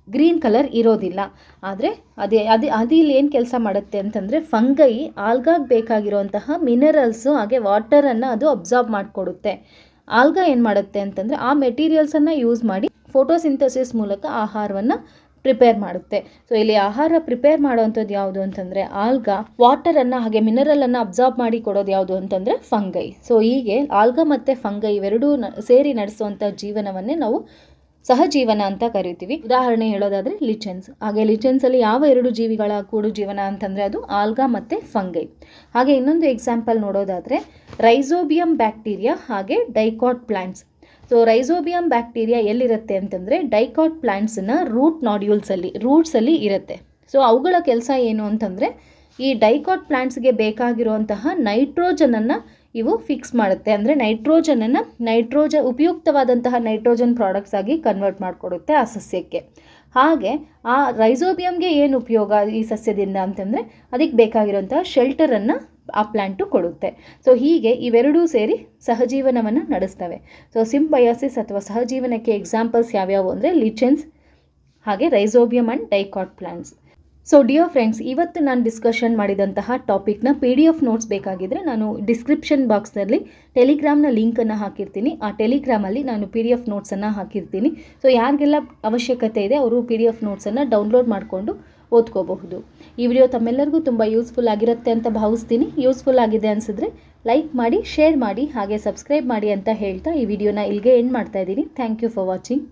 ಗ್ರೀನ್ ಕಲರ್ ಇರೋದಿಲ್ಲ. ಆದರೆ ಅದೇ, ಅದು ಅದು ಇಲ್ಲಿ ಏನು ಕೆಲಸ ಮಾಡುತ್ತೆ ಅಂತಂದರೆ ಫಂಗೈ ಆಲ್ಗಾಗೆ ಬೇಕಾಗಿರುವಂತಹ ಮಿನರಲ್ಸು ಹಾಗೆ ವಾಟರನ್ನು ಅದು ಅಬ್ಸಾರ್ಬ್ ಮಾಡಿಕೊಡುತ್ತೆ. ಆಲ್ಗಾ ಏನು ಮಾಡುತ್ತೆ ಅಂತಂದರೆ ಆ ಮೆಟೀರಿಯಲ್ಸನ್ನು ಯೂಸ್ ಮಾಡಿ ಫೋಟೋಸಿಂಥಸಿಸ್ ಮೂಲಕ ಆಹಾರವನ್ನು ಪ್ರಿಪೇರ್ ಮಾಡುತ್ತೆ. ಸೊ ಇಲ್ಲಿ ಆಹಾರ ಪ್ರಿಪೇರ್ ಮಾಡುವಂಥದ್ದು ಯಾವುದು ಅಂತಂದರೆ, ಆಲ್ಗಾ ವಾಟರನ್ನು ಹಾಗೆ ಮಿನರಲನ್ನು ಅಬ್ಸಾರ್ಬ್ ಮಾಡಿ ಕೊಡೋದು ಯಾವುದು ಅಂತಂದರೆ ಫಂಗೈ ಸೊ ಹೀಗೆ ಆಲ್ಗಾ ಮತ್ತು ಫಂಗೈ ಇವೆರಡೂ ಸೇರಿ ನಡೆಸುವಂಥ ಜೀವನವನ್ನೇ ನಾವು ಸಹಜೀವನ ಅಂತ ಕರಿತೀವಿ. ಉದಾಹರಣೆ ಹೇಳೋದಾದರೆ ಲಿಚೆನ್ಸ್. ಹಾಗೆ ಲಿಚೆನ್ಸಲ್ಲಿ ಯಾವ ಎರಡು ಜೀವಿಗಳ ಕೂಡು ಜೀವನ ಅಂತಂದರೆ, ಅದು ಆಲ್ಗಾ ಮತ್ತು ಫಂಗೈ ಹಾಗೆ ಇನ್ನೊಂದು ಎಕ್ಸಾಂಪಲ್ ನೋಡೋದಾದರೆ ರೈಸೋಬಿಯಂ ಬ್ಯಾಕ್ಟೀರಿಯಾ ಹಾಗೆ dicot plants so rhizobium bacteria ಎಲ್ಲಿರುತ್ತೆ ಅಂತಂದರೆ ಡೈಕಾಟ್ ಪ್ಲಾಂಟ್ಸ್ನ ರೂಟ್ ನಾಡ್ಯೂಲ್ಸಲ್ಲಿ ರೂಟ್ಸಲ್ಲಿ ಇರುತ್ತೆ. ಸೊ ಅವುಗಳ ಕೆಲಸ ಏನು ಅಂತಂದರೆ ಈ ಡೈಕಾಟ್ ಪ್ಲ್ಯಾಂಟ್ಸ್ಗೆ ಬೇಕಾಗಿರುವಂತಹ ನೈಟ್ರೋಜನನ್ನು ಇವು ಫಿಕ್ಸ್ ಮಾಡುತ್ತೆ. ಅಂದರೆ ನೈಟ್ರೋಜನನ್ನು ನೈಟ್ರೋಜನ್ ಉಪಯುಕ್ತವಾದಂತಹ ನೈಟ್ರೋಜನ್ ಪ್ರಾಡಕ್ಟ್ಸ್ ಆಗಿ ಕನ್ವರ್ಟ್ ಮಾಡಿಕೊಡುತ್ತೆ ಆ ಸಸ್ಯಕ್ಕೆ. ಹಾಗೆ ಆ ರೈಸೋಬಿಯಮ್ಗೆ ಏನು ಉಪಯೋಗ ಈ ಸಸ್ಯದಿಂದ ಅಂತಂದರೆ ಅದಕ್ಕೆ ಬೇಕಾಗಿರೋಂಥ ಶೆಲ್ಟರನ್ನು ಆ ಪ್ಲ್ಯಾಂಟು ಕೊಡುತ್ತೆ. ಸೊ ಹೀಗೆ ಇವೆರಡೂ ಸೇರಿ ಸಹಜೀವನವನ್ನು ನಡೆಸ್ತವೆ. ಸೊ ಸಿಂಬಯಾಸಿಸ್ ಅಥವಾ ಸಹಜೀವನಕ್ಕೆ ಎಕ್ಸಾಂಪಲ್ಸ್ ಯಾವ್ಯಾವು ಅಂದರೆ ಲಿಚೆನ್ಸ್ ಹಾಗೆ rhizobium and dicot plants so dear friends ಇವತ್ತು ನಾನು ಡಿಸ್ಕಷನ್ ಮಾಡಿದಂತಹ ಟಾಪಿಕ್ನ ಪಿ ಡಿ ಎಫ್ ನೋಟ್ಸ್ ಬೇಕಾಗಿದ್ದರೆ ನಾನು ಡಿಸ್ಕ್ರಿಪ್ಷನ್ ಬಾಕ್ಸ್ನಲ್ಲಿ ಟೆಲಿಗ್ರಾಮ್ನ ಲಿಂಕನ್ನು ಹಾಕಿರ್ತೀನಿ. ಆ ಟೆಲಿಗ್ರಾಮಲ್ಲಿ ನಾನು ಪಿ ಡಿ ಎಫ್ ನೋಟ್ಸನ್ನು ಹಾಕಿರ್ತೀನಿ. ಸೊ ಯಾರಿಗೆಲ್ಲ ಅವಶ್ಯಕತೆ ಇದೆ, ಅವರು ಪಿ ಡಿ ಎಫ್ ನೋಟ್ಸನ್ನು ಡೌನ್ಲೋಡ್ ಮಾಡಿಕೊಂಡು ಓದ್ಕೋಬಹುದು. ಈ ವಿಡಿಯೋ ತಮ್ಮೆಲ್ಲರಿಗೂ ತುಂಬ ಯೂಸ್ಫುಲ್ ಆಗಿರುತ್ತೆ ಅಂತ ಭಾವಿಸ್ತೀನಿ. ಯೂಸ್ಫುಲ್ ಆಗಿದೆ ಅನಿಸಿದ್ರೆ ಲೈಕ್ ಮಾಡಿ ಶೇರ್ ಮಾಡಿ, ಹಾಗೆ ಸಬ್ಸ್ಕ್ರೈಬ್ ಮಾಡಿ ಅಂತ ಹೇಳ್ತಾ ಈ ವಿಡಿಯೋನ ಇಲ್ಲಿಗೆ ಎಂಡ್ ಮಾಡ್ತಾ ಇದ್ದೀನಿ. Thank you for watching